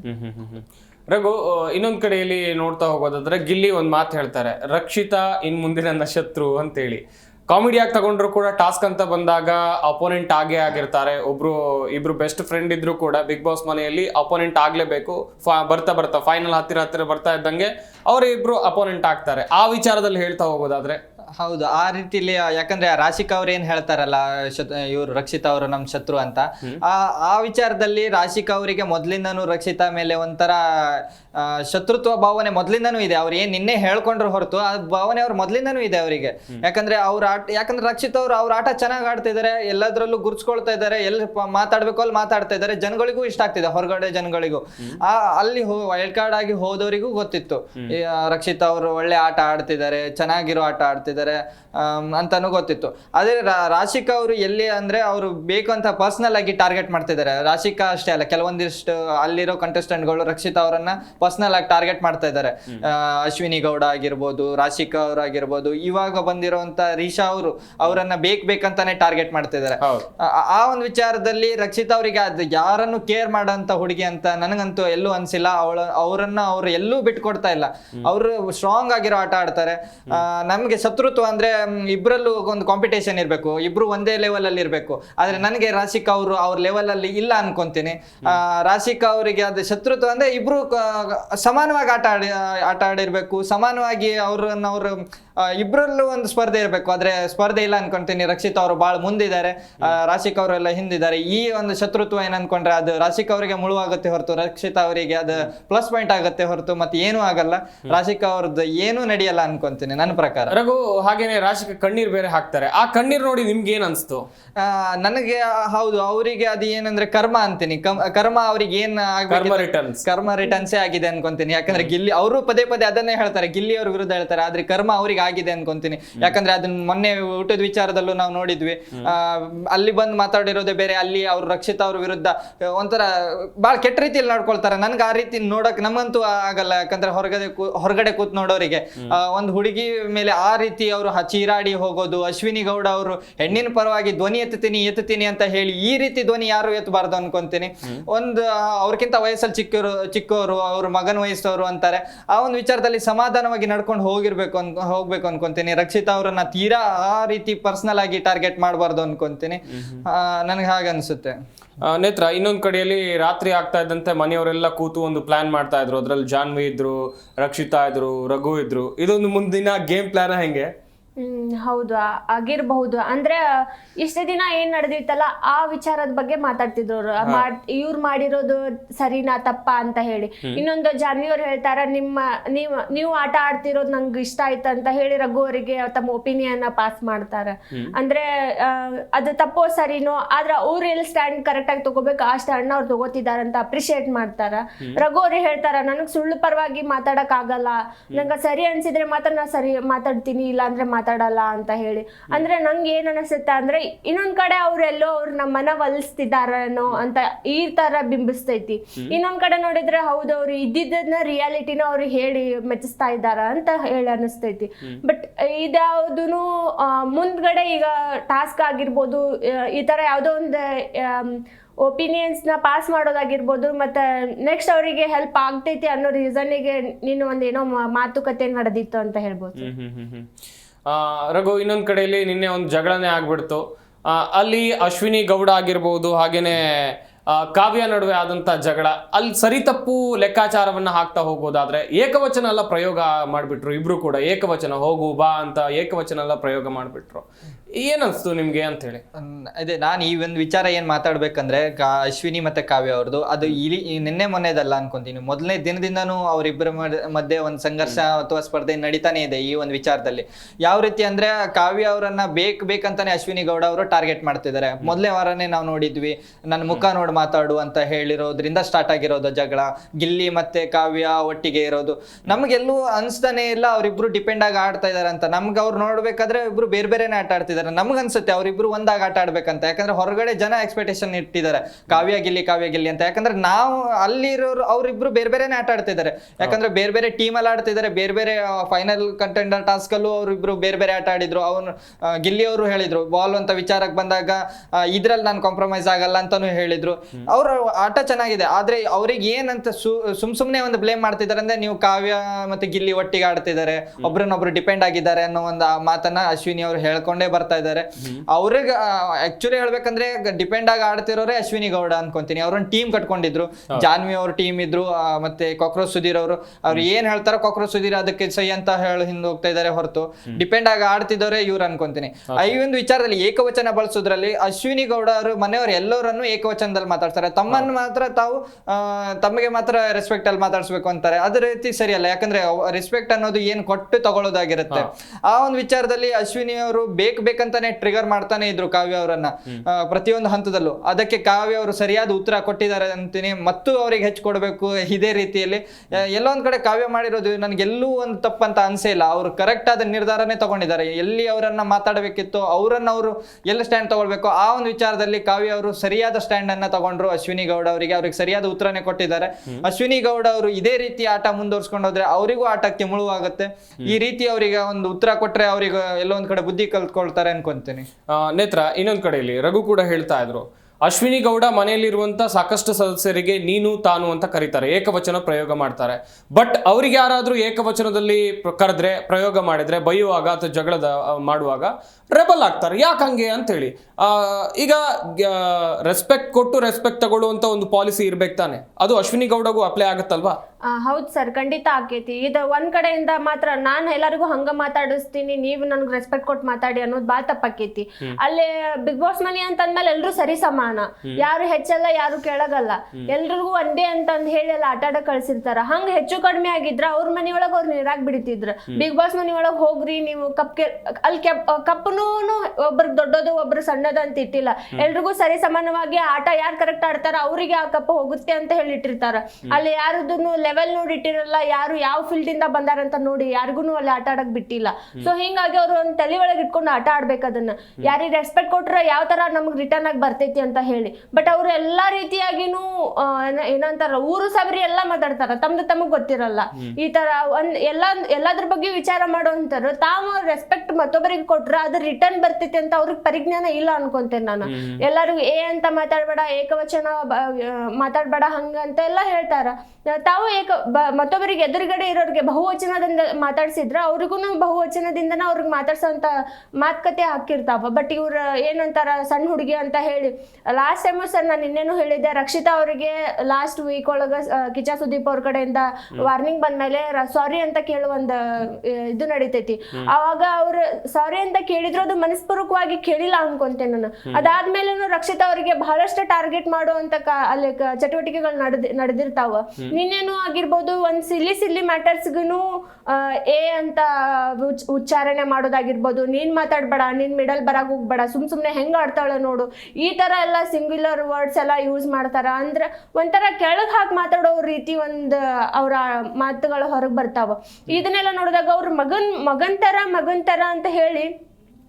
ರಘು ಇನ್ನೊಂದ್ ಕಡೆಯಲ್ಲಿ ನೋಡ್ತಾ ಹೋಗೋದಾದ್ರೆ ಗಿಲ್ಲಿ ಒಂದ್ ಮಾತು ಹೇಳ್ತಾರೆ. ರಕ್ಷಿತಾ ಇನ್ ಮುಂದಿನ ಶತ್ರು ಅಂತೇಳಿ. ಕಾಮಿಡಿಯಾಗಿ ತಗೊಂಡ್ರು ಕೂಡ ಟಾಸ್ಕ್ ಅಂತ ಬಂದಾಗ ಅಪೋನೆಂಟ್ ಆಗೇ ಆಗಿರ್ತಾರೆ. ಒಬ್ರು ಇಬ್ರು ಬೆಸ್ಟ್ ಫ್ರೆಂಡ್ ಇದ್ರು ಕೂಡ ಬಿಗ್ ಬಾಸ್ ಮನೆಯಲ್ಲಿ ಅಪೋನೆಂಟ್ ಆಗ್ಲೇಬೇಕು. ಬರ್ತಾ ಬರ್ತಾ ಫೈನಲ್ ಹತ್ತಿರ ಹತ್ತಿರ ಬರ್ತಾ ಇದ್ದಂಗೆ ಅವರಿಬ್ರು ಇಬ್ರು ಅಪೋನೆಂಟ್ ಆಗ್ತಾರೆ. ಆ ವಿಚಾರದಲ್ಲಿ ಹೇಳ್ತಾ ಹೋಗೋದಾದ್ರೆ? ಹೌದು ಆ ರೀತಿಲಿ ಯಾಕಂದ್ರೆ ರಾಶಿಕಾ ಅವ್ರು ಏನ್ ಹೇಳ್ತಾರಲ್ಲ ಇವರು ರಕ್ಷಿತಾ ಅವರು ನಮ್ ಶತ್ರು ಅಂತ. ಆ ಆ ವಿಚಾರದಲ್ಲಿ ರಾಶಿಕಾ ಅವರಿಗೆ ಮೊದ್ಲಿಂದನೂ ರಕ್ಷಿತಾ ಮೇಲೆ ಒಂಥರ ಶತ್ರುತ್ವ ಭಾವನೆ ಮೊದ್ಲಿಂದನೂ ಇದೆ. ಅವ್ರು ಏನ್ ನಿನ್ನೆ ಹೇಳ್ಕೊಂಡ್ರು ಹೊರತು ಆ ಭಾವನೆ ಅವ್ರ ಮೊದ್ಲಿಂದನೂ ಇದೆ ಅವರಿಗೆ. ಯಾಕಂದ್ರೆ ಅವ್ರ ಆಟ ಯಾಕಂದ್ರೆ ರಕ್ಷಿತ್ ಅವ್ರು ಅವ್ರ ಆಟ ಚೆನ್ನಾಗಿ ಆಡ್ತಿದ್ದಾರೆ ಎಲ್ಲದರಲ್ಲೂ ಗುರ್ಸ್ಕೊಳ್ತಾ ಇದ್ದಾರೆ ಎಲ್ಲಿ ಮಾತಾಡ್ಬೇಕು ಅಲ್ಲಿ ಮಾತಾಡ್ತಾ ಇದ್ದಾರೆ ಜನಗಳಿಗೂ ಇಷ್ಟ ಆಗ್ತಿದೆ ಹೊರಗಡೆ ಜನಗಳಿಗೂ. ಆ ಅಲ್ಲಿ ವೈಲ್ಡ್ ಕಾರ್ಡ್ ಆಗಿ ಹೋದವರಿಗೂ ಗೊತ್ತಿತ್ತು. ರಕ್ಷಿತ್ ಅವರು ಒಳ್ಳೆ ಆಟ ಆಡ್ತಿದ್ದಾರೆ ಚೆನ್ನಾಗಿರೋ ಆಟ ಆಡ್ತಿದ್ದಾರೆ ಅಂತಾನು ಗೊತ್ತಿತ್ತು. ಅದೇ ರಾಶಿಕಾ ಅವರು ಎಲ್ಲಿ ಅಂದ್ರೆ ಅವರು ಬೇಕು ಅಂತ ಪರ್ಸನಲ್ ಆಗಿ ಟಾರ್ಗೆಟ್ ಮಾಡ್ತಿದ್ದಾರೆ ರಾಶಿಕಾ ಅಷ್ಟೇ ಅಲ್ಲ ಕೆಲವೊಂದಿಷ್ಟು ಅಲ್ಲಿರೋ contestant-ಗಳು ರಕ್ಷಿತಾ ಅವರನ್ನ ಪರ್ಸ್ನಲ್ ಆಗಿ ಟಾರ್ಗೆಟ್ ಮಾಡ್ತಾ ಇದ್ದಾರೆ ಅಶ್ವಿನಿ ಗೌಡ ಆಗಿರ್ಬೋದು ರಾಶಿಕಾ ಅವರಾಗಿರ್ಬೋದು ಇವಾಗ ಬಂದಿರುವಂತ ರೀಶಾ ಅವರು ಅವರನ್ನ ಬೇಕ್ ಬೇಕಂತಾನೆ ಟಾರ್ಗೆಟ್ ಮಾಡ್ತಾ ಇದ್ದಾರೆ ಆ- ಒಂದು ವಿಚಾರದಲ್ಲಿ ರಕ್ಷಿತಾ ಅವರಿಗೆ ಅದು ಯಾರನ್ನು ಕೇರ್ ಮಾಡೋಂಥ ಹುಡುಗಿ ಅಂತ ನನಗಂತೂ ಎಲ್ಲೂ ಅನ್ಸಿಲ್ಲ. ಅವಳ ಅವರನ್ನ ಅವ್ರು ಎಲ್ಲೂ ಬಿಟ್ಕೊಡ್ತಾ ಇಲ್ಲ. ಅವರು ಸ್ಟ್ರಾಂಗ್ ಆಗಿರೋ ಆಟ ಆಡ್ತಾರೆ. ನಮ್ಗೆ ಶತ್ರುತ್ವ ಅಂದ್ರೆ ಮ್, ಇಬ್ರಲ್ಲೂ ಒಂದು ಕಾಂಪಿಟೇಷನ್ ಇರಬೇಕು. ಇಬ್ರು ಒಂದೇ ಲೆವೆಲ್ ಅಲ್ಲಿ ಇರಬೇಕು. ಆದ್ರೆ ನನಗೆ ರಾಶಿಕಾ ಅವರು ಅವ್ರ ಲೆವೆಲ್ ಅಲ್ಲಿ ಇಲ್ಲ ಅನ್ಕೊಂತೀನಿ. ರಾಶಿಕ್ ಅವರಿಗೆ ಅದು ಶತ್ರುತ್ವ ಅಂದ್ರೆ ಇಬ್ರು ಸಮಾನವಾಗಿ ಆಟ ಆಡಿ ಆಟ ಆಡಿರ್ಬೇಕು. ಸಮಾನವಾಗಿ ಅವ್ರನ್ನ ಅವರು ಇಬ್ರಲ್ಲೂ ಒಂದು ಸ್ಪರ್ಧೆ ಇರಬೇಕು. ಆದ್ರೆ ಸ್ಪರ್ಧೆ ಇಲ್ಲ ಅನ್ಕೊಂತೀನಿ. ರಕ್ಷಿತ್ ಅವರು ಬಹಳ ಮುಂದಿದ್ದಾರೆ. ರಾಶಿಕ್ ರಾಶಿಕ್ ಅವರೆಲ್ಲ ಹಿಂದಿದ್ದಾರೆ. ಈ ಒಂದು ಶತ್ರುತ್ವ ಏನ್ ಅನ್ಕೊಂಡ್ರೆ ಅದು ರಾಶಿಕ್ ಅವರಿಗೆ ಮುಳುವಾಗುತ್ತೆ ಹೊರತು ರಕ್ಷಿತ್ ಅವರಿಗೆ ಅದು ಪ್ಲಸ್ ಪಾಯಿಂಟ್ ಆಗುತ್ತೆ ಹೊರತು ಮತ್ತೆ ಏನೂ ಆಗಲ್ಲ. ರಾಶಿಕ್ ಅವ್ರದ್ದು ಏನೂ ನಡೆಯಲ್ಲ ಅನ್ಕೊಂತೀನಿ ನನ್ನ ಪ್ರಕಾರ. ರಘು ಹಾಗೇನೆ ರಾಶಿಕ ಕಣ್ಣೀರ್ ಬೇರೆ ಹಾಕ್ತಾರೆ. ಆ ಕಣ್ಣೀರ್ ನೋಡಿ ನಿಮ್ಗೆ ಏನ್ ಅನ್ಸ್ತು? ಆ, ನನಗೆ ಹೌದು ಅವರಿಗೆ ಅದು ಏನಂದ್ರೆ ಕರ್ಮ ಅಂತೀನಿ. ಕಮ್- ಕರ್ಮ ಅವ್ರಿಗೆ ಏನ್ ಕರ್ಮ ರಿಟರ್ನ್ಸ್ ಕರ್ಮ ರಿಟರ್ನ್ಸೇ ಆಗಿದೆ ಅನ್ಕೊಂತೀನಿ. ಯಾಕಂದ್ರೆ ಗಿಲ್ಲಿ ಅವರು ಪದೇ ಪದೇ ಅದನ್ನೇ ಹೇಳ್ತಾರೆ. ಗಿಲ್ಲಿ ಅವ್ರ ವಿರುದ್ಧ ಹೇಳ್ತಾರೆ. ಆದ್ರೆ ಕರ್ಮ ಅವ್ರಿಗೆ ಆಗಿದೆ ಅನ್ಕೊಂತೀನಿ. ಯಾಕಂದ್ರೆ ಅದನ್ನ ಮೊನ್ನೆ ಊಟದ ವಿಚಾರದಲ್ಲೂ ನಾವು ನೋಡಿದ್ವಿ. ಆ, ಅಲ್ಲಿ ಬಂದು ಮಾತಾಡಿರೋದೇ ಬೇರೆ ಅಲ್ಲಿ ಅವ್ರು ರಕ್ಷಿತ ಅವ್ರ ವಿರುದ್ಧ ಆ, ಒಂಥರ ಬಾಳ ಕೆಟ್ಟ ರೀತಿಯಲ್ಲಿ ನೋಡ್ಕೊಳ್ತಾರೆ. ನನ್ಗೆ ಆ ರೀತಿ ನೋಡಕ್ ನಮ್ಗಂತೂ ಆಗಲ್ಲ. ಯಾಕಂದ್ರೆ ಹೊರಗಡೆ ಕೂ- ಹೊರಗಡೆ ಕೂತ್ ನೋಡೋರಿಗೆ ಆ, ಒಂದು ಹುಡುಗಿ ಮೇಲೆ ಆ ರೀತಿ ಅವರು ಚೀರಾಡಿ ಹೋಗೋದು ಅಶ್ವಿನಿ ಗೌಡ ಅವರು ಹೆಣ್ಣಿನ ಪರವಾಗಿ ಧ್ವನಿ ಎತ್ತುತ್ತೀನಿ ಎತ್ತುತ್ತೀನಿ ಅಂತ ಹೇಳಿ ಈ ರೀತಿ ಧ್ವನಿ ಯಾರು ಎತ್ತಬಾರ್ದು ಅನ್ಕೊಂತೀನಿ. ಒಂದು ಅವ್ರಕ್ಕಿಂತ ವಯಸ್ಸಲ್ಲಿ ಚಿಕ್ಕವರು ಚಿಕ್ಕವರು ಅವ್ರ ಮಗನ ವಯಸ್ಸವರು ಅಂತಾರೆ. ಆ ಒಂದು ವಿಚಾರದಲ್ಲಿ ಸಮಾಧಾನವಾಗಿ ನಡ್ಕೊಂಡು ಹೋಗಿರ್ಬೇಕು ಅನ್ ಹೋಗ್ಬೇಕು ಅನ್ಕೊಂತೀನಿ. ರಕ್ಷಿತಾ ಅವರನ್ನ ತೀರಾ ಆ ರೀತಿ ಪರ್ಸನಲ್ ಆಗಿ ಟಾರ್ಗೆಟ್ ಮಾಡಬಾರ್ದು ಅನ್ಕೊಂತೀನಿ. ನನಗೆ ಹಾಗೆ ಅನ್ಸುತ್ತೆ. ಆ, ನೇತ್ರ ಇನ್ನೊಂದು ಕಡೆಯಲ್ಲಿ ರಾತ್ರಿ ಆಗ್ತಾ ಇದ್ದಂತೆ ಮನೆಯವರೆಲ್ಲ ಕೂತು ಒಂದು ಪ್ಲಾನ್ ಮಾಡ್ತಾ ಇದ್ರು. ಅದ್ರಲ್ಲಿ ಜಾನ್ವಿ ಇದ್ರು ರಕ್ಷಿತಾ ಇದ್ರು ರಘು ಇದ್ರು. ಇದೊಂದು ಮುಂದಿನ ಗೇಮ್ ಪ್ಲಾನ್ ಹೆಂಗೆ? ಹ್ಮ್ ಹೌದು. ಆ- ಆಗಿರ್ಬಹುದು. ಅಂದ್ರೆ ಇಷ್ಟೇ ದಿನ ಏನ್ ನಡೆದಿತ್ತಲ್ಲ ಆ ವಿಚಾರದ ಬಗ್ಗೆ ಮಾತಾಡ್ತಿದ್ರು ಅವರು. ಮಾಡ್ ಇವ್ರು ಮಾಡಿರೋದು ಸರಿನಾ ತಪ್ಪಾ ಅಂತ ಹೇಳಿ. ಇನ್ನೊಂದು ಜಾನ್ವಿಯವ್ರು ಹೇಳ್ತಾರ ನಿಮ್ಮ ನೀವು ನೀವು ಆಟ ಆಡ್ತಿರೋದು ನಂಗೆ ಇಷ್ಟ ಆಯ್ತು ಅಂತ ಹೇಳಿ ರಘು ಅವರಿಗೆ ತಮ್ಮ ಒಪಿನಿಯನ್ ಪಾಸ್ ಮಾಡ್ತಾರ. ಅಂದ್ರೆ ಆ, ಅದು ತಪ್ಪೋ ಸರಿನೋ ಆದ್ರೆ ಅವ್ರು ಎಲ್ಲಿ ಸ್ಟ್ಯಾಂಡ್ ಕರೆಕ್ಟ್ ಆಗಿ ತಗೋಬೇಕು ಆ ಸ್ಟ್ಯಾಂಡ್ ಅವ್ರು ತಗೋತಿದಾರ ಅಂತ ಅಪ್ರಿಶಿಯೇಟ್ ಮಾಡ್ತಾರ. ರಘು ಅವ್ರಿಗೆ ಹೇಳ್ತಾರ ನನಗ್ ಸುಳ್ಳು ಪರವಾಗಿ ಮಾತಾಡಕ್ ಆಗಲ್ಲ. ನಂಗೆ ಸರಿ ಅನ್ಸಿದ್ರೆ ಮಾತ್ರ ನಾ ಸರಿ ಮಾತಾಡ್ತೀನಿ ಇಲ್ಲ ಅಂದ್ರೆ ಮಾತಾಡಲ್ಲ ಅಂತ ಹೇಳಿ. ಅಂದ್ರೆ ನಂಗೆ ಏನ್ ಅನಿಸುತ್ತೆ ಅಂದ್ರೆ ಇನ್ನೊಂದ್ ಕಡೆ ಅವ್ರೆಲ್ಲೋ ಅವ್ರು ನಮ್ಮ ಮನ ಒಲಿಸ್ತಿದಾರನೋ ಅಂತ ಈ ತರ ಬಿಂಬಿಸ್ತೈತಿ. ಇನ್ನೊಂದ್ ಕಡೆ ನೋಡಿದ್ರೆ ಹೌದು ಅವ್ರು ಇದ್ದಿದ್ದನ್ನ ರಿಯಾಲಿಟಿನ ಅವ್ರು ಹೇಳಿ ಮೆಚ್ಚಿಸ್ತಾ ಇದ್ದಾರ ಅಂತ ಹೇಳಿ ಅನಿಸ್ತೈತಿ. ಬಟ್ ಇದ್ಯಾವ್ದು ಮುಂದ್ಗಡೆ ಈಗ ಟಾಸ್ಕ್ ಆಗಿರ್ಬೋದು ಈ ತರ ಯಾವುದೋ ಒಂದು ಒಪಿನಿಯನ್ಸ್ನ ಪಾಸ್ ಮಾಡೋದಾಗಿರ್ಬೋದು ಮತ್ತು ನೆಕ್ಸ್ಟ್ ಅವರಿಗೆ ಹೆಲ್ಪ್ ಆಗ್ತೈತಿ ಅನ್ನೋ ರೀಸನ್ನಿಗೆ ನೀನು ಒಂದೇನೋ ಏನೋ ಮಾತುಕತೆ ನಡೆದಿತ್ತು ಅಂತ ಹೇಳ್ಬೋದು. ರಘು, ಇನ್ನೊಂದು ಕಡೆಯಲ್ಲಿ ನಿನ್ನೆ ಒಂದು ಜಗಳನೇ ಆಗ್ಬಿಡ್ತು. ಅಲ್ಲಿ ಅಶ್ವಿನಿ ಗೌಡ ಆಗಿರ್ಬೋದು, ಹಾಗೇನೆ ಕಾವ್ಯ ನಡುವೆ ಆದಂಥ ಜಗಳ ಅಲ್ಲಿ ಸರಿ ತಪ್ಪು ಲೆಕ್ಕಾಚಾರವನ್ನು ಹಾಕ್ತಾ ಹೋಗೋದಾದ್ರೆ ಏಕವಚನ ಎಲ್ಲ ಪ್ರಯೋಗ ಮಾಡಿಬಿಟ್ರು ಇಬ್ರು ಕೂಡ. ಏಕವಚನ ಹೋಗು ಬಾ ಅಂತ ಏಕವಚನ ಎಲ್ಲ ಪ್ರಯೋಗ ಮಾಡ್ಬಿಟ್ರು. ಏನನ್ಸ್ತು ನಿಮ್ಗೆ ಅಂತ ಹೇಳಿ ಅದೇ ನಾನು ಈ ಒಂದು ವಿಚಾರ ಏನು ಮಾತಾಡ್ಬೇಕಂದ್ರೆ ಕಾ- ಅಶ್ವಿನಿ ಮತ್ತೆ ಕಾವ್ಯ ಅವ್ರದ್ದು ಅದು ಇಲ್ಲಿ ಈ ನಿನ್ನೆ ಮೊನ್ನೆದಲ್ಲ ಅನ್ಕೊಂತೀನಿ. ಮೊದಲನೇ ದಿನದಿಂದನೂ ಅವರಿಬ್ಬರ ಮಧ್ಯೆ ಒಂದು ಸಂಘರ್ಷ ಅಥವಾ ಸ್ಪರ್ಧೆ ನಡೀತಾನೆ ಇದೆ ಈ ಒಂದು ವಿಚಾರದಲ್ಲಿ. ಯಾವ ರೀತಿ ಅಂದ್ರೆ ಕಾವ್ಯ ಅವರನ್ನು ಬೇಕು ಬೇಕಂತಾನೆ ಅಶ್ವಿನಿ ಗೌಡ ಅವರು ಟಾರ್ಗೆಟ್ ಮಾಡ್ತಿದ್ದಾರೆ. ಮೊದಲೇ ವಾರನೇ ನಾವು ನೋಡಿದ್ವಿ ನನ್ನ ಮುಖ ನೋಡಿ ಮಾತಾಡು ಅಂತ ಹೇಳಿರೋದ್ರಿಂದ ಸ್ಟಾರ್ಟ್ ಆಗಿರೋದು ಜಗಳ. ಗಿಲ್ಲಿ ಮತ್ತೆ ಕಾವ್ಯ ಒಟ್ಟಿಗೆ ಇರೋದು. ನಮಗೆಲ್ಲೂ ಅನ್ಸ್ತಾನೆ ಇಲ್ಲ ಅವರಿಬ್ರು ಡಿಪೆಂಡ್ ಆಗಿ ಆಡ್ತಾ ಇದ್ದಾರೆ ಅಂತ. ನಮ್ಗೆ ಅವ್ರು ನೋಡ್ಬೇಕಾದ್ರೆ ಇಬ್ರು ಬೇರೆ ಬೇರೆನೇ ಆಟ ಆಡ್ತಿದ್ದಾರೆ ನಮ್ಗೆ ಅನ್ಸುತ್ತೆ ಅವರಿಬ್ರು ಒಂದಾಗ ಆಟ ಆಡ್ಬೇಕಂತ. ಯಾಕಂದ್ರೆ ಹೊರಗಡೆ ಜನ ಎಕ್ಸ್ಪೆಕ್ಟೇಷನ್ ಇಟ್ಟಿದ್ದಾರೆ. ಕಾವ್ಯ ಗಿಲ್ಲಿ ಕಾವ್ಯ ಗಿಲ್ಲಿ ಅಂತ. ಯಾಕಂದ್ರೆ ನಾವು ಅಲ್ಲಿರೋರು ಅವರಿಬ್ರು ಬೇರೆ ಬೇರೆನೇ ಆಟ ಆಡ್ತಿದ್ದಾರೆ. ಯಾಕಂದ್ರೆ ಬೇರೆ ಬೇರೆ ಟೀಮ್ ಅಲ್ಲಿ ಆಡ್ತಿದ್ದಾರೆ. ಬೇರೆ ಬೇರೆ ಫೈನಲ್ ಕಂಟೆಂಡರ್ ಟಾಸ್ಕ್ ಅಲ್ಲೂ ಅವರಿಬ್ರು ಬೇರೆ ಬೇರೆ ಆಟ ಆಡಿದ್ರು. ಅವನು ಗಿಲ್ಲಿ ಅವರು ಹೇಳಿದ್ರು ಬಾಲ್ ಅಂತ ವಿಚಾರಕ್ಕೆ ಬಂದಾಗ ಇದ್ರಲ್ಲಿ ನಾನು ಕಾಂಪ್ರಮೈಸ್ ಆಗಲ್ಲ ಅಂತಾನು ಹೇಳಿದ್ರು. ಅವ್ರ ಆಟ ಚೆನ್ನಾಗಿದೆ. ಆದ್ರೆ ಅವ್ರಿಗೆ ಏನಂತ ಸುಮ್ ಸುಮ್ನೆ ಒಂದು ಬ್ಲೇಮ್ ಮಾಡ್ತಿದ್ದಾರೆ ಅಂದ್ರೆ ನೀವು ಕಾವ್ಯ ಮತ್ತೆ ಗಿಲ್ಲಿ ಒಟ್ಟಿಗೆ ಆಡ್ತಿದ್ದಾರೆ. ಒಬ್ರನ್ನೊಬ್ರು ಡಿಪೆಂಡ್ ಆಗಿದ್ದಾರೆ ಅನ್ನೋ ಒಂದು ಮಾತನ್ನ ಅಶ್ವಿನಿ ಅವರು ಹೇಳ್ಕೊಂಡೇ ಬರ್ತಾ ಇದ್ದಾರೆ. ಅವ್ರಿಗೆ ಆಕ್ಚುಲಿ ಹೇಳ್ಬೇಕಂದ್ರೆ ಡಿಪೆಂಡ್ ಆಗಿ ಆಡ್ತಿರೋರೆ ಅಶ್ವಿನಿ ಗೌಡ ಅನ್ಕೊಂತೀನಿ. ಅವ್ರೊಂದು ಟೀಮ್ ಕಟ್ಕೊಂಡಿದ್ರು. ಜಾನ್ವಿ ಅವ್ರ ಟೀಮ್ ಇದ್ರು ಮತ್ತೆ ಕಾಕ್ರೋಚ್ ಸುಧೀರ್ ಅವರು. ಅವ್ರು ಏನ್ ಹೇಳ್ತಾರೋ ಕಾಕ್ರೋಚ್ ಸುಧೀರ್ ಅದಕ್ಕೆ ಸೈ ಅಂತ ಹೇಳಿ ಹಿಂದೆ ಹೋಗ್ತಾ ಇದಾರೆ ಹೊರತು. ಡಿಪೆಂಡ್ ಆಗಿ ಆಡ್ತಿದ್ದವ್ರೆ ಇವ್ರು ಅನ್ಕೊಂತೀನಿ. ಈ ಒಂದು ವಿಚಾರದಲ್ಲಿ ಏಕವಚನ ಬಳಸೋದ್ರಲ್ಲಿ ಅಶ್ವಿನಿ ಗೌಡ ಅವರು ಮನೆಯವರು ಎಲ್ಲರನ್ನು ಏಕವಚನದಲ್ಲಿ ಮಾತಾಡ್ತಾರೆ. ತಮ್ಮನ್ನು ಮಾತ್ರ ತಾವು ತಮಗೆ ಮಾತ್ರ ರೆಸ್ಪೆಕ್ಟ್ ಅಲ್ಲಿ ಮಾತಾಡ್ಸ್ಬೇಕು ಅಂತಾರೆ. ಅದೇ ರೀತಿ ಸರಿಯಲ್ಲ. ಯಾಕಂದ್ರೆ ರೆಸ್ಪೆಕ್ಟ್ ಅನ್ನೋದು ಏನ್ ಕೊಟ್ಟು ತಗೊಳ್ಳೋದಾಗಿರುತ್ತೆ. ಆ ಒಂದು ವಿಚಾರದಲ್ಲಿ ಅಶ್ವಿನಿ ಅವರು ಬೇಕ್ ಬೇಕಂತಾನೆ ಟ್ರಿಗರ್ ಮಾಡ್ತಾನೆ ಇದ್ರು ಕಾವ್ಯ ಅವರನ್ನ. ಪ್ರತಿಯೊಂದು ಹಂತದಲ್ಲೂ. ಅದಕ್ಕೆ ಕಾವ್ಯ ಅವರು ಸರಿಯಾದ ಉತ್ತರ ಕೊಟ್ಟಿದ್ದಾರೆ ಅಂತೀನಿ. ಮತ್ತು ಅವರಿಗೆ ಹೆಚ್ಚು ಕೊಡಬೇಕು ಇದೇ ರೀತಿಯಲ್ಲಿ. ಎಲ್ಲೊಂದ್ ಎಲ್ಲೋ ಒಂದ್ ಕಡೆ ಕಾವ್ಯ ಮಾಡಿರೋದು ನನಗೆಲ್ಲೂ ಒಂದು ತಪ್ಪಂತ ಅನ್ಸೇ ಇಲ್ಲ. ಅವರು ಕರೆಕ್ಟ್ ಆದ ನಿರ್ಧಾರನೇ ತಗೊಂಡಿದ್ದಾರೆ. ಎಲ್ಲಿ ಅವರನ್ನ ಮಾತಾಡಬೇಕಿತ್ತು ಅವರನ್ನ ಅವರು ಎಲ್ಲಿ ಸ್ಟ್ಯಾಂಡ್ ತಗೊಳ್ಬೇಕು ಆ ಒಂದು ವಿಚಾರದಲ್ಲಿ ಕಾವ್ಯ ಅವರು ಸರಿಯಾದ ಸ್ಟ್ಯಾಂಡ್ ಅನ್ನ ತಗೊಂಡ್ರು. ಅಶ್ವಿನಿ ಗೌಡ ಅವರಿಗೆ ಅವ್ರಿಗೆ ಸರಿಯಾದ ಉತ್ತರನೇ ಕೊಟ್ಟಿದ್ದಾರೆ. ಅಶ್ವಿನಿ ಗೌಡ ಅವರು ಇದೇ ರೀತಿ ಆಟ ಮುಂದುವರ್ಸ್ಕೊಂಡು ಹೋದ್ರೆ ಅವರಿಗೂ ಆಟಕ್ಕೆ ಮುಳುವಾಗುತ್ತೆ. ಈ ರೀತಿ ಅವರಿಗೆ ಒಂದು ಉತ್ತರ ಕೊಟ್ರೆ ಅವರಿಗೆ ಎಲ್ಲೊಂದ್ ಕಡೆ ಬುದ್ಧಿ ಕಲ್ತ್ಕೊಳ್ತಾರೆ. ಅನ್ಕೊಂತೀನಿ. ನೇತ್ರ, ಇನ್ನೊಂದ್ ಕಡೆಯಲ್ಲಿ ರಘು ಕೂಡ ಹೇಳ್ತಾ ಇದ್ರು, ಅಶ್ವಿನಿ ಗೌಡ ಮನೆಯಲ್ಲಿರುವಂತ ಸಾಕಷ್ಟು ಸದಸ್ಯರಿಗೆ ನೀನು, ತಾನು ಅಂತ ಕರೀತಾರೆ, ಏಕವಚನ ಪ್ರಯೋಗ ಮಾಡ್ತಾರೆ. ಬಟ್ ಅವ್ರಿಗೆ ಯಾರಾದ್ರೂ ಏಕವಚನದಲ್ಲಿ ಕರೆದ್ರೆ, ಪ್ರಯೋಗ ಮಾಡಿದ್ರೆ, ಬೈಯುವಾಗ ಅಥವಾ ಜಗಳದ ಮಾಡುವಾಗ ರೆಬಲ್ ಆಗ್ತಾರೆ. ಯಾಕೆ ಹಂಗೆ ಅಂತೇಳಿ. ಈಗ ರೆಸ್ಪೆಕ್ಟ್ ಕೊಟ್ಟು ರೆಸ್ಪೆಕ್ಟ್ ತಗೊಳ್ಳುವಂತ ಒಂದು ಪಾಲಿಸಿ ಇರ್ಬೇಕು ತಾನೆ. ಅದು ಅಶ್ವಿನಿ ಗೌಡಗೂ ಅಪ್ಲೈ ಆಗುತ್ತಲ್ವಾ? ಹೌದು ಸರ್ ಖಂಡಿತ ಆಕೈತಿ. ಇದು ಒಂದ್ ಕಡೆಯಿಂದ ಮಾತ್ರ ನಾನು ಎಲ್ಲರಿಗೂ ಹಂಗ ಮಾತಾಡಿಸ್ತೀನಿ ನೀವು ನನ್ಗೆ ರೆಸ್ಪೆಕ್ಟ್ ಕೊಟ್ಟು ಮಾತಾಡಿ ಅನ್ನೋದು ಭಾಳ ತಪ್ಪಾಕೈತಿ. ಅಲ್ಲಿ ಬಿಗ್ ಬಾಸ್ ಮನಿ ಅಂತಂದ್ಮೇಲೆ ಎಲ್ರು ಸರಿ ಸಮಾನ. ಯಾರು ಹೆಚ್ಚಲ್ಲ ಯಾರು ಕೆಳಗಲ್ಲ. ಎಲ್ರಿಗೂ ಒಂದೇ ಅಂತಂದ್ ಹೇಳಿ ಎಲ್ಲ ಆಟ ಆಡ ಕಳ್ಸಿರ್ತಾರ. ಹಂಗ ಹೆಚ್ಚು ಕಡಿಮೆ ಆಗಿದ್ರ ಅವ್ರ ಮನಿಯೊಳಗ ಅವ್ರು ನೀರಾಗ್ ಬಿಡ್ತಿದ್ರ. ಬಿಗ್ ಬಾಸ್ ಮನೆಯೊಳಗ ಹೋಗ್ರಿ ನೀವು ಕಪ್ ಕೆ ಅಲ್ಲಿ ಕೆಪ್ ಕಪ್ಪನು ಒಬ್ರಿಗೆ ದೊಡ್ಡದು ಒಬ್ರು ಸಣ್ಣದು ಅಂತ ಇಟ್ಟಿಲ್ಲ. ಎಲ್ರಿಗೂ ಸರಿ ಸಮಾನವಾಗಿ ಆಟ ಯಾರು ಕರೆಕ್ಟ್ ಆಡ್ತಾರ ಅವ್ರಿಗೆ ಆ ಕಪ್ ಹೋಗುತ್ತೆ ಅಂತ ಹೇಳಿ ಇಟ್ಟಿರ್ತಾರ. ಅಲ್ಲಿ ಯಾರದನ್ನು ಲೆವೆಲ್ ನೋಡಿ ಇಟ್ಟಿರಲ್ಲ ಯಾರು ಯಾವ ಫೀಲ್ಡ್ ಇಂದ ಬಂದಾರಂತ ನೋಡಿ ಯಾರಿಗೂ ಅಲ್ಲಿ ಆಟ ಆಡಕ್ ಬಿಟ್ಟಿಲ್ಲ. ಸೊ ಹಿಂಗಾಗಿ ಅವ್ರು ಒಂದ್ ತಲೆ ಒಳಗೆ ಇಟ್ಕೊಂಡು ಆಟ ಆಡ್ಬೇಕು ಅದನ್ನ. ಯಾರಿಗೆ ರೆಸ್ಪೆಕ್ಟ್ ಕೊಟ್ರ ಯಾವ ತರ ನಮ್ಗೆ ರಿಟರ್ನ್ ಆಗಿ ಬರ್ತೈತಿ ಅಂತ ಹೇಳಿ. ಬಟ್ ಅವ್ರು ಎಲ್ಲಾ ರೀತಿಯಾಗಿನೂ ಏನಂತಾರ ಊರು ಸಬರಿ ಎಲ್ಲಾ ಮಾತಾಡ್ತಾರ. ತಮ್ದು ತಮಗ್ ಗೊತ್ತಿರಲ್ಲ. ಈ ತರ ಒಂದ್ ಎಲ್ಲಾ ಎಲ್ಲಾದ್ರ ಬಗ್ಗೆ ವಿಚಾರ ಮಾಡುವಂತಾರು ತಾವು ರೆಸ್ಪೆಕ್ಟ್ ಮತ್ತೊಬ್ಬರಿಗೆ ಕೊಟ್ರ ಅದು ರಿಟರ್ನ್ ಬರ್ತೈತಿ ಅಂತ ಅವ್ರಿಗೆ ಪರಿಜ್ಞಾನ ಇಲ್ಲ ಅನ್ಕೊಂತೇನೆ ನಾನು. ಎಲ್ಲರಿಗೂ ಏ ಅಂತ ಮಾತಾಡ್ಬೇಡ ಏಕವಚನ ಮಾತಾಡ್ಬೇಡ ಹಂಗ ಅಂತ ಎಲ್ಲ ಹೇಳ್ತಾರ. ತಾವು ಏಕ ಬ- ಮತ್ತೊಬ್ಬರಿಗೆ ಎದುರುಗಡೆ ಇರೋರಿಗೆ ಬಹುವಚನದಿಂದ ಮಾತಾಡ್ಸಿದ್ರ ಅವ್ರಿಗೂ ಬಹುವಚನದಿಂದನ ಅವ್ರಿಗೆ ಮಾತಾಡ್ಸೋಂತ ಮಾತುಕತೆ ಹಾಕಿರ್ತಾವ. ಬಟ್ ಇವ್ರ ಏನಂತಾರ ಸಣ್ಣ ಹುಡುಗಿ ಅಂತ ಹೇಳಿ ಲಾಸ್ಟ್ ಟೈಮು ಸರ್ ನಾನು ಇನ್ನೇನು ಹೇಳಿದ್ದೆ ರಕ್ಷಿತಾ ಅವರಿಗೆ ಲಾಸ್ಟ್ ವೀಕ್ ಒಳಗ ಕಿಚಾ ಸುದೀಪ್ ಅವ್ರ ಕಡೆಯಿಂದ ವಾರ್ನಿಂಗ್ ಬಂದ್ಮೇಲೆ ಸಾರಿ ಅಂತ ಕೇಳುವ ಒಂದು ಇದು ನಡೀತೈತಿ. ಅವಾಗ ಅವ್ರು ಸಾರಿ ಅಂತ ಕೇಳಿದ್ರು ಅದು ಮನಸ್ಪೂರ್ವಕವಾಗಿ ಕೇಳಿಲ್ಲ ಅನ್ಕೊಂತೇನೆ ನಾನು. ಅದಾದ್ಮೇಲೆ ರಕ್ಷಿತಾ ಅವರಿಗೆ ಬಹಳಷ್ಟು ಟಾರ್ಗೆಟ್ ಮಾಡುವಂತ ಅಲ್ಲಿ ಚಟುವಟಿಕೆಗಳು ನಡೆದ್ ನಡೆದಿರ್ತಾವ. ನಿನ್ನೇನು ಆಗಿರ್ಬೋದು ಒಂದು ಸಿಲ್ಲಿ ಸಿಲ್ಲಿ ಮ್ಯಾಟರ್ಸ್ಗೂ ಎ ಅಂತ ಉಚ್- ಉಚ್ಚಾರಣೆ ಮಾಡೋದಾಗಿರ್ಬೋದು. ನೀನು ಮಾತಾಡ್ಬೇಡ ನೀನು ಮಿಡಲ್ ಬರಾಕ್ ಹೋಗ್ಬೇಡ ಸುಮ್ ಸುಮ್ಮನೆ ಹೆಂಗ್ ಆಡ್ತಾಳೆ ನೋಡು. ಈ ತರ ಎಲ್ಲ ಸಿಂಗ್ಯುಲರ್ ವರ್ಡ್ಸ್ ಎಲ್ಲ ಯೂಸ್ ಮಾಡ್ತಾರೆ. ಅಂದ್ರೆ ಒಂಥರ ಕೆಳಗೆ ಹಾಕಿ ಮಾತಾಡೋ ರೀತಿ ಒಂದು ಅವರ ಮಾತುಗಳು ಹೊರಗೆ ಬರ್ತಾವ. ಇದನ್ನೆಲ್ಲ ನೋಡಿದಾಗ ಅವ್ರ ಮಗನ್ ಮಗನ್ ತರ ಮಗನ್ ತರ ಅಂತ ಹೇಳಿ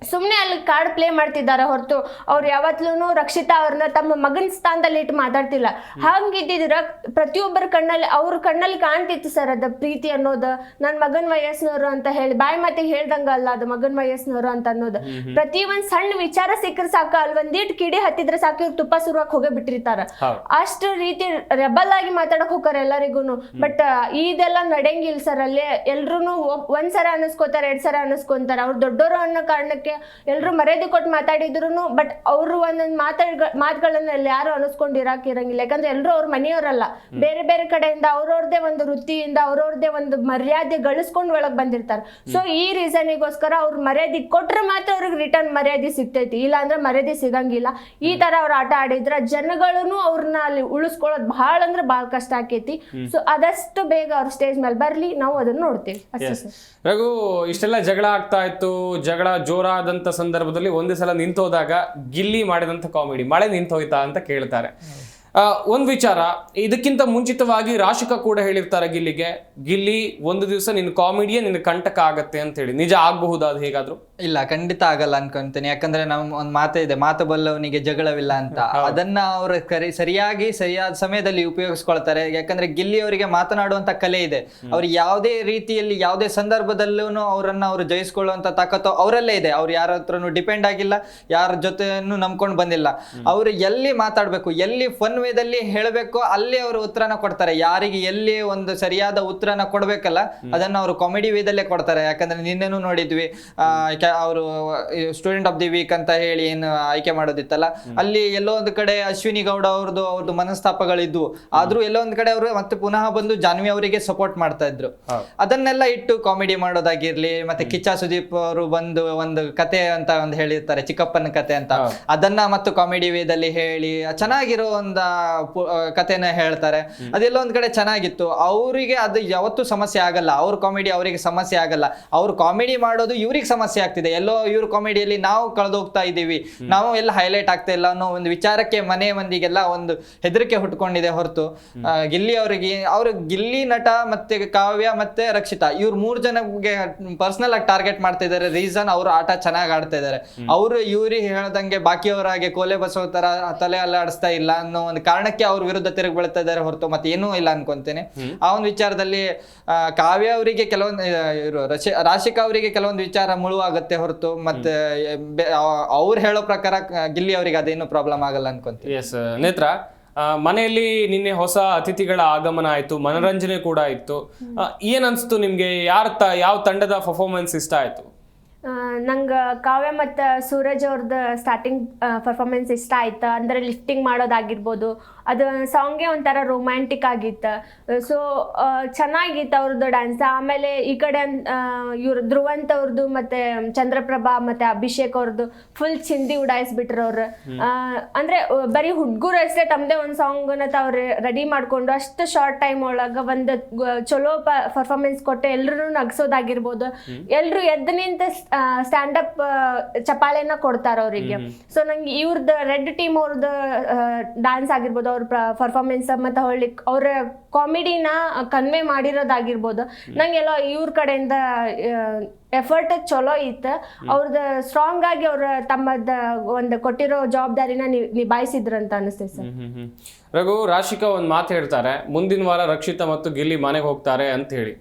ಸುಮ್ಮನೆ ಅಲ್ಲಿ ಕಾರ್ಡ್ ಪ್ಲೇ ಮಾಡ್ತಿದ್ದಾರೆ ಹೊರತು. ಅವ್ರು ಯಾವತ್ತೂ ರಕ್ಷಿತಾ ಅವ್ರನ್ನ ತಮ್ಮ ಮಗನ ಸ್ಥಾನದಲ್ಲಿ ಇಟ್ಟು ಮಾತಾಡ್ತಿಲ್ಲ. ಹಂಗಿದ್ದಿದ್ರ ಪ್ರತಿಯೊಬ್ಬರ ಕಣ್ಣಲ್ಲಿ ಅವ್ರ ಕಣ್ಣಲ್ಲಿ ಕಾಣ್ತಿತ್ತು ಸರ್ ಅದ ಪ್ರೀತಿ ಅನ್ನೋದು. ನನ್ನ ಮಗನ ವಯಸ್ಸಿನವರು ಅಂತ ಹೇಳಿ ಬಾಯಿ ಮಾತಿಗೆ ಹೇಳ್ದಂಗ ಅಲ್ಲ ಅದು ಮಗನ ವಯಸ್ಸಿನವರು ಅಂತ ಅನ್ನೋದು. ಪ್ರತಿ ಒಂದ್ ಸಣ್ಣ ವಿಚಾರ ಸಿಕ್ಕರೆ ಸಾಕು ಅಲ್ಲಿ ಒಂದಿಟ್ಟು ಕಿಡಿ ಹತ್ತಿದ್ರೆ ಸಾಕು ಇವ್ರು ತುಪ್ಪ ಸುರುವಾಕ್ ಹೋಗೇ ಬಿಟ್ಟಿರ್ತಾರ. ಅಷ್ಟು ರೀತಿ ರೆಬಲ್ ಆಗಿ ಮಾತಾಡಕ್ ಹೋಗಾರ ಎಲ್ಲರಿಗೂ ಬಟ್ ಇದೆಲ್ಲ ನಡೆಯಂಗಿಲ್ಲ ಸರ್ ಅಲ್ಲಿ. ಎಲ್ರು ಒಂದ್ ಸರ ಅನಿಸ್ಕೋತಾರ ಎರಡ್ ಸರ ಅನಸ್ಕೊಂತಾರ. ಅವ್ರು ದೊಡ್ಡೋರು ಅನ್ನೋ ಕಾರಣಕ್ಕೆ ಅದಕ್ಕೆ ಎಲ್ಲರೂ ಮರ್ಯಾದೆ ಕೊಟ್ಟು ಮಾತಾಡಿದ್ರು ಬಟ್ ಅವರು ಒಂದೊಂದು ಮಾತಾಡ್ ಮಾತುಗಳನ್ನ ಯಾರು ಅನಿಸ್ಕೊಂಡಿರಾಕ್ ಇರಂಗಿಲ್ಲ. ಯಾಕಂದ್ರೆ ಎಲ್ಲರೂ ಅವ್ರ ಮನೆಯವರಲ್ಲ. ಬೇರೆ ಬೇರೆ ಕಡೆಯಿಂದ ಅವ್ರವ್ರದೇ ಒಂದು ವೃತ್ತಿಯಿಂದ ಅವ್ರವ್ರದೇ ಒಂದು ಮರ್ಯಾದೆ ಗಳಿಸ್ಕೊಂಡು ಒಳಗ್ ಬಂದಿರ್ತಾರೆ. ಸೊ ಈ ರೀಸನಿಗೋಸ್ಕರ ಅವ್ರ ಮರ್ಯಾದೆ ಕೊಟ್ರೆ ಮಾತ್ರ ಅವ್ರಿಗೆ ರಿಟರ್ನ್ ಮರ್ಯಾದೆ ಸಿಗ್ತೈತಿ. ಇಲ್ಲ ಅಂದ್ರೆ ಮರ್ಯಾದೆ ಸಿಗಂಗಿಲ್ಲ. ಈ ತರ ಅವ್ರ ಆಟ ಆಡಿದ್ರ ಜನಗಳನ್ನು ಅವ್ರನ್ನ ಅಲ್ಲಿ ಉಳಿಸ್ಕೊಳ್ಳೋದು ಬಹಳ ಅಂದ್ರೆ ಬಹಳ ಕಷ್ಟ ಆಕೈತಿ. ಸೊ ಅದಷ್ಟು ಬೇಗ ಅವ್ರ ಸ್ಟೇಜ್ ಮೇಲೆ ಬರ್ಲಿ. ನಾವು ಅದನ್ನ ನೋಡ್ತೀವಿ. ರಘು ಇಷ್ಟೆಲ್ಲ ಜಗಳ ಆಗ್ತಾ ಇತ್ತು. ಜಗಳ ಜೋರಾದಂತ ಸಂದರ್ಭದಲ್ಲಿ ಒಂದೇ ಸಲ ನಿಂತೋದಾಗ ಗಿಲ್ಲಿ ಮಾಡಿದಂತ ಕಾಮಿಡಿ ಮಳೆ ನಿಂತೋಯ್ತಾ ಅಂತ ಕೇಳ್ತಾರೆ. ಒಂದ್ ವಿಚಾರ. ಇದಕ್ಕಿಂತ ಮುಂಚಿತವಾಗಿ ರಾಶಿಕ ಕೂಡ ಹೇಳಿರ್ತಾರೆ ಗಿಲ್ಲಿಗೆ. ಗಿಲ್ಲಿ ಒಂದು ದಿವಸ ನಿನ್ನ ಕಾಮಿಡಿಯೇ ನಿನ್ನ ಕಂಟಕ ಆಗತ್ತೆ ಅಂತ ಹೇಳಿ ನಿಜ ಆಗಬಹುದು ಅದು ಹೇಗಾದ್ರು? ಇಲ್ಲ ಖಂಡಿತ ಆಗಲ್ಲ ಅನ್ಕೊಂತೀನಿ. ಯಾಕಂದ್ರೆ ನಮ್ ಒಂದ್ ಮಾತೇ ಇದೆ. ಮಾತು ಬಲ್ಲವನಿಗೆ ಜಗಳವಿಲ್ಲ ಅಂತ. ಅದನ್ನ ಅವರು ಕರಿ ಸರಿಯಾಗಿ ಸರಿಯಾದ ಸಮಯದಲ್ಲಿ ಉಪಯೋಗಿಸ್ಕೊಳ್ತಾರೆ. ಯಾಕಂದ್ರೆ ಗಿಲ್ಲಿ ಅವರಿಗೆ ಮಾತನಾಡುವಂತ ಕಲೆ ಇದೆ. ಅವ್ರು ಯಾವುದೇ ರೀತಿಯಲ್ಲಿ ಯಾವುದೇ ಸಂದರ್ಭದಲ್ಲೂ ಅವರನ್ನ ಅವರು ಜಯಿಸ್ಕೊಳ್ಳುವಂತ ತಾಕತ್ತು ಅವರಲ್ಲೇ ಇದೆ. ಅವ್ರು ಯಾರ ಹತ್ರನು ಡಿಪೆಂಡ್ ಆಗಿಲ್ಲ. ಯಾರ ಜೊತೆನೂ ನಂಬ್ಕೊಂಡು ಬಂದಿಲ್ಲ. ಅವರು ಎಲ್ಲಿ ಮಾತಾಡ್ಬೇಕು ಎಲ್ಲಿ ಫನ್ ವೇದಲ್ಲಿ ಹೇಳಬೇಕು ಅಲ್ಲಿ ಅವರು ಉತ್ತರನ ಕೊಡ್ತಾರೆ. ಯಾರಿಗೆ ಎಲ್ಲಿ ಒಂದು ಸರಿಯಾದ ಉತ್ತರನ ಕೊಡ್ಬೇಕಲ್ಲ ಅದನ್ನ ಅವರು ಕಾಮಿಡಿ ವೇದಲ್ಲೇ ಕೊಡ್ತಾರೆ. ಯಾಕಂದ್ರೆ ನಿನ್ನೆನೂ ನೋಡಿದ್ವಿ ಅವರು ಸ್ಟೂಡೆಂಟ್ ಆಫ್ ದಿ ವೀಕ್ ಅಂತ ಹೇಳಿ ಏನು ಆಯ್ಕೆ ಮಾಡೋದಿತ್ತಲ್ಲ ಅಲ್ಲಿ ಎಲ್ಲೋ ಒಂದು ಕಡೆ ಅಶ್ವಿನಿ ಗೌಡ ಅವ್ರದ್ದು ಅವ್ರದ್ದು ಮನಸ್ತಾಪಗಳಿದ್ವು. ಆದ್ರೂ ಎಲ್ಲೋ ಒಂದ್ ಕಡೆ ಅವರು ಮತ್ತೆ ಪುನಃ ಬಂದು ಜಾನ್ವಿ ಅವರಿಗೆ ಸಪೋರ್ಟ್ ಮಾಡ್ತಾ ಇದ್ರು. ಅದನ್ನೆಲ್ಲ ಇಟ್ಟು ಕಾಮಿಡಿ ಮಾಡೋದಾಗಿರ್ಲಿ ಮತ್ತೆ ಕಿಚ್ಚ ಸುದೀಪ್ ಅವರು ಬಂದು ಒಂದು ಕತೆ ಅಂತ ಒಂದು ಹೇಳಿರ್ತಾರೆ ಚಿಕ್ಕಪ್ಪನ ಕತೆ ಅಂತ. ಅದನ್ನ ಮತ್ತು ಕಾಮಿಡಿ ವೇದಲ್ಲಿ ಹೇಳಿ ಚೆನ್ನಾಗಿರೋ ಒಂದು ಕತೆನ ಹೇಳ್ತಾರೆ. ಅದೆಲ್ಲ ಒಂದ್ ಕಡೆ ಚೆನ್ನಾಗಿತ್ತು. ಅವರಿಗೆ ಅದು ಯಾವತ್ತೂ ಸಮಸ್ಯೆ ಆಗಲ್ಲ. ಅವ್ರ ಕಾಮಿಡಿ ಅವರಿಗೆ ಸಮಸ್ಯೆ ಆಗಲ್ಲ. ಅವ್ರ ಕಾಮಿಡಿ ಮಾಡೋದು ಇವ್ರಿಗೆ ಸಮಸ್ಯೆ ಆಗ್ತಿದೆ. ಎಲ್ಲೋ ಇವ್ರ ಕಾಮಿಡಿಯಲ್ಲಿ ನಾವು ಕಳೆದೋಗ್ತಾ ಇದ್ದೀವಿ. ನಾವು ಎಲ್ಲ ಹೈಲೈಟ್ ಆಗ್ತಾ ಇಲ್ಲ ಅನ್ನೋ ಒಂದು ವಿಚಾರಕ್ಕೆ ಮನೆ ಮಂದಿಗೆಲ್ಲ ಒಂದು ಹೆದರಿಕೆ ಹುಟ್ಕೊಂಡಿದೆ ಹೊರತು. ಗಿಲ್ಲಿ ಅವರಿಗೆ ಅವ್ರ ಗಿಲ್ಲಿ ನಟ ಮತ್ತೆ ಕಾವ್ಯ ಮತ್ತೆ ರಕ್ಷಿತಾ ಇವ್ರ ಮೂರ್ ಜನಗೆ ಪರ್ಸನಲ್ ಆಗಿ ಟಾರ್ಗೆಟ್ ಮಾಡ್ತಾ ಇದ್ದಾರೆ ರೀಸನ್ ಅವ್ರು ಆಟ ಚೆನ್ನಾಗಿ ಆಡ್ತಾ ಇದ್ದಾರೆ ಅವರು ಇವ್ರಿಗೆ ಹೇಳ್ದಂಗೆ ಬಾಕಿಯವರಾಗೆ ಕೋಲೆ ಬಸವ ತರ ತಲೆ ಅಲ್ಲಾಡಿಸ್ತಾ ಇಲ್ಲ ಅನ್ನೋ ಒಂದು ಕಾರಣಕ್ಕೆ ಅವ್ರ ವಿರುದ್ಧ ತಿರುಗಿ ಬೀಳ್ತಾ ಇದ್ದಾರೆ ಹೊರತು ಮತ್ತೆ ಏನೂ ಇಲ್ಲ ಅನ್ಕೊಂತೇನೆ. ಆ ಒಂದು ವಿಚಾರದಲ್ಲಿ ಆ, ಕಾವ್ಯ ಅವರಿಗೆ ಕೆಲವೊಂದು ರಾಶಿಕಾ ಅವರಿಗೆ ಕೆಲವೊಂದು ವಿಚಾರ ಮುಳುವಾಗುತ್ತೆ ಹೊರತು ಮತ್ತೆ ಅವ್ರು ಹೇಳೋ ಪ್ರಕಾರ ಗಿಲ್ಲಿ ಅವರಿಗೆ ಅದೇನು ಪ್ರಾಬ್ಲಮ್ ಆಗಲ್ಲ ಅನ್ಕೊಂತೀನಿ. ಎಸ್ ನೇತ್ರ ಆ, ಮನೆಯಲ್ಲಿ ನಿನ್ನೆ ಹೊಸ ಅತಿಥಿಗಳ ಆಗಮನ ಆಯ್ತು ಮನರಂಜನೆ ಕೂಡ ಇತ್ತು. ಆ, ಏನ್ ಅನ್ಸ್ತು ನಿಮ್ಗೆ? ಯಾರ ತ ಯಾವ ತಂಡದ ಪರ್ಫಾರ್ಮೆನ್ಸ್ ಇಷ್ಟ ಆಯ್ತು? ನಂಗೆ ಕಾವ್ಯ ಮತ್ತು ಸೂರಜ್ ಅವ್ರದ್ದು ಸ್ಟಾರ್ಟಿಂಗ್ ಪರ್ಫಾರ್ಮೆನ್ಸ್ ಇಷ್ಟ ಆಯ್ತು. ಅಂದರೆ ಲಿಫ್ಟಿಂಗ್ ಮಾಡೋದಾಗಿರ್ಬೋದು. ಅದು ಸಾಂಗೇ ಒಂಥರ ರೊಮ್ಯಾಂಟಿಕ್ ಆಗಿತ್ತು. ಸೊ ಚೆನ್ನಾಗಿತ್ತು ಅವ್ರದ್ದು ಡ್ಯಾನ್ಸ್ ಆಮೇಲೆ ಈ ಕಡೆ ಇವ್ರು ಧ್ರುವಂತ್ ಅವ್ರದ್ದು ಮತ್ತು ಚಂದ್ರಪ್ರಭಾ ಮತ್ತು ಅಭಿಷೇಕ್ ಅವ್ರದ್ದು ಫುಲ್ ಚಿಂದಿ ಉಡಾಯಿಸ್ಬಿಟ್ರು ಅವರು. ಅಂದರೆ ಬರೀ ಹುಡುಗರು ಅಷ್ಟೇ ತಮ್ಮದೇ ಒಂದು ಸಾಂಗನ್ನ ತಾವ್ರು ರೆಡಿ ಮಾಡ್ಕೊಂಡು ಅಷ್ಟು ಶಾರ್ಟ್ ಟೈಮ್ ಒಳಗೆ ಒಂದು ಚಲೋ ಪರ್ಫಾರ್ಮೆನ್ಸ್ ಕೊಟ್ಟು ಎಲ್ಲರೂ ನಗ್ಸೋದಾಗಿರ್ಬೋದು. ಎಲ್ಲರೂ ಎದ್ದು ನಿಂತ ಸ್ಟ್ಯಾಂಡ್ ಅಪ್ ಚಪಾಳೆನ ಕೊಡ್ತಾರ ಅವರಿಗೆ ಸೊ ನಂಗೆ ಇವ್ರದ್ದು ರೆಡ್ ಟೀಮ್ ಅವ್ರದ್ದು ಡಾನ್ಸ್ ಆಗಿರ್ಬೋದು ಅವ್ರ ಪರ್ಫಾರ್ಮೆನ್ಸ್ ಮತ್ತೆ ಹೊಳ್ಳಿ ಅವ್ರ ಕಾಮಿಡಿನ ಕನ್ವೆ ಮಾಡಿರೋದಾಗಿರ್ಬೋದು. ನಂಗೆಲ್ಲ ಇವ್ರ ಕಡೆಯಿಂದ ಎಫರ್ಟ್ ಚಲೋ ಇತ್ತು. ಅವ್ರದ ಸ್ಟ್ರಾಂಗ್ ಆಗಿ ಅವ್ರ ತಮ್ಮದ ಒಂದು ಕೊಟ್ಟಿರೋ ಜವಾಬ್ದಾರಿನ ನಿಭಾಯಿಸಿದ್ರು ಅಂತ ಅನಿಸ್ತೈತೆ ಸರ್. ರಘು ರಾಶಿಕಾ ಒಂದ್ ಮಾತು ಹೇಳ್ತಾರೆ ಮುಂದಿನ ವಾರ ರಕ್ಷಿತಾ ಮತ್ತು ಗಿಲ್ಲಿ ಮನೆಗೆ ಹೋಗ್ತಾರೆ ಅಂತ ಹೇಳಿ.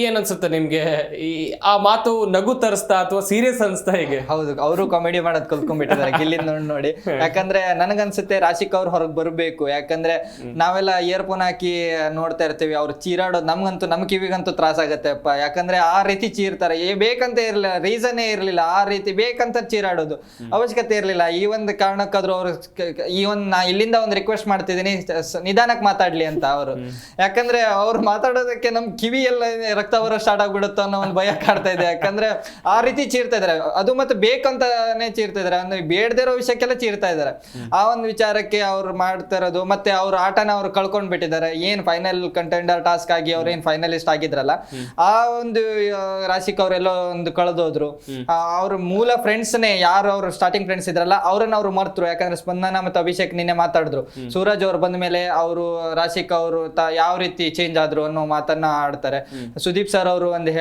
ಏನ್ ಅನ್ಸುತ್ತೆ ನಿಮ್ಗೆ? ಈ ಆ ಮಾತು ನಗು ತರಿಸ್ತಾ ಅಥವಾ ಸೀರಿಯಸ್ ಅನ್ಸ್ತಾ ಹೇಗೆ? ಹೌದು ಅವರು ಕಾಮಿಡಿ ಮಾಡೋದ್ ಕಲ್ಕೊಂಡ್ಬಿಟ್ಟಿದ್ದಾರೆ ಗಿಲ್ಲಿ ನೋಡಿ ನೋಡಿ. ಯಾಕಂದ್ರೆ ನನಗನ್ಸುತ್ತೆ ರಾಶಿಕ್ ಅವ್ರು ಹೊರಗೆ ಬರಬೇಕು. ಯಾಕಂದ್ರೆ ನಾವೆಲ್ಲ ಇಯರ್ಫೋನ್ ಹಾಕಿ ನೋಡ್ತಾ ಇರ್ತೀವಿ ಅವ್ರು ಚೀರಾಡೋದು ನಮ್ಗಂತೂ ನಮ್ ಕಿವಿಗಂತೂ ತ್ರಾಸ ಆಗತ್ತೆ ಅಪ್ಪ. ಯಾಕಂದ್ರೆ ಆ ರೀತಿ ಚೀರ್ತಾರೆ. ಏ ಬೇಕಂತ ಇರ್ಲಿಲ್ಲ ರೀಸನ್ನೇ ಇರ್ಲಿಲ್ಲ. ಆ ರೀತಿ ಬೇಕಂತ ಚೀರಾಡೋದು ಅವಶ್ಯಕತೆ ಇರ್ಲಿಲ್ಲ. ಈ ಒಂದು ಕಾರಣಕ್ಕಾದ್ರೂ ಅವ್ರು ಈ ಒಂದು ನಾ ಇಲ್ಲಿಂದ ಒಂದು ರಿಕ್ವೆಸ್ಟ್ ಮಾಡ್ತಿದ್ದೀನಿ ನಿಧಾನಕ್ಕೆ ಮಾತಾಡ್ಲಿ ಅಂತ ಅವರು. ಯಾಕಂದ್ರೆ ಅವ್ರು ಮಾತಾಡೋದಕ್ಕೆ ನಮ್ ಕಿವಿ ಎಲ್ಲ ರಕ್ತ ಬರೋ ಸ್ಟಾರ್ಟ್ ಆಗ್ಬಿಡುತ್ತೋ ಅನ್ನೋ ಒಂದು ಭಯ ಕಾಡ್ತಾ ಇದೆ. ಯಾಕಂದ್ರೆ ಆ ರೀತಿ ಚೀರ್ತಾ ಇದಾರೆ ಅದು ಮತ್ತೆ ಬೇಕಂತಾನೆ ಚೀರ್ತಾ ಇದಾರೆ ಅಂದ್ರೆ ಬೇಡದಿರೋ ವಿಷಯಕ್ಕೆಲ್ಲ ಚೀರ್ತಾ ಇದಾರೆ ಆ ಒಂದು ವಿಚಾರಕ್ಕೆ ಅವ್ರು ಮಾಡ್ತಾ ಇರೋದು, ಮತ್ತೆ ಅವ್ರ ಆಟನ ಅವ್ರು ಕಳ್ಕೊಂಡ್ ಬಿಟ್ಟಿದ್ದಾರೆ. ಏನ್ ಫೈನಲ್ ಕಂಟೆಂಡರ್ ಟಾಸ್ಕ್ ಆಗಿ ಅವ್ರ ಏನ್ ಫೈನಲಿಸ್ಟ್ ಆಗಿದ್ರಲ್ಲ, ಆ ಒಂದು ರಾಶಿಕ್ ಅವರೆಲ್ಲೋ ಒಂದು ಕಳೆದೋದ್ರು. ಅವ್ರ ಮೂಲ ಫ್ರೆಂಡ್ಸ್ನೇ ಯಾರು ಅವ್ರ ಸ್ಟಾರ್ಟಿಂಗ್ ಫ್ರೆಂಡ್ಸ್ ಇದ್ರಲ್ಲ, ಅವ್ರನ್ನ ಅವ್ರು ಮರ್ತರು. ಯಾಕಂದ್ರೆ ಸ್ಪಂದನ ಮತ್ತೆ ಅಭಿಷೇಕ್ ನಿನ್ನೆ ಮಾತಾಡಿದ್ರು. ಸೂರಜ್ ಅವ್ರು ಬಂದ ಮೇಲೆ ಅವರು, ರಾಶಿಕ್ ಅವರು ಯಾವ ರೀತಿ ಚೇಂಜ್ ಆದ್ರು ಅನ್ನೋ ಮಾತನ್ನ ಆಡ್ತಾರೆ. ಸುದೀಪ್ ಸರ್ ಅವರು ಒಂದು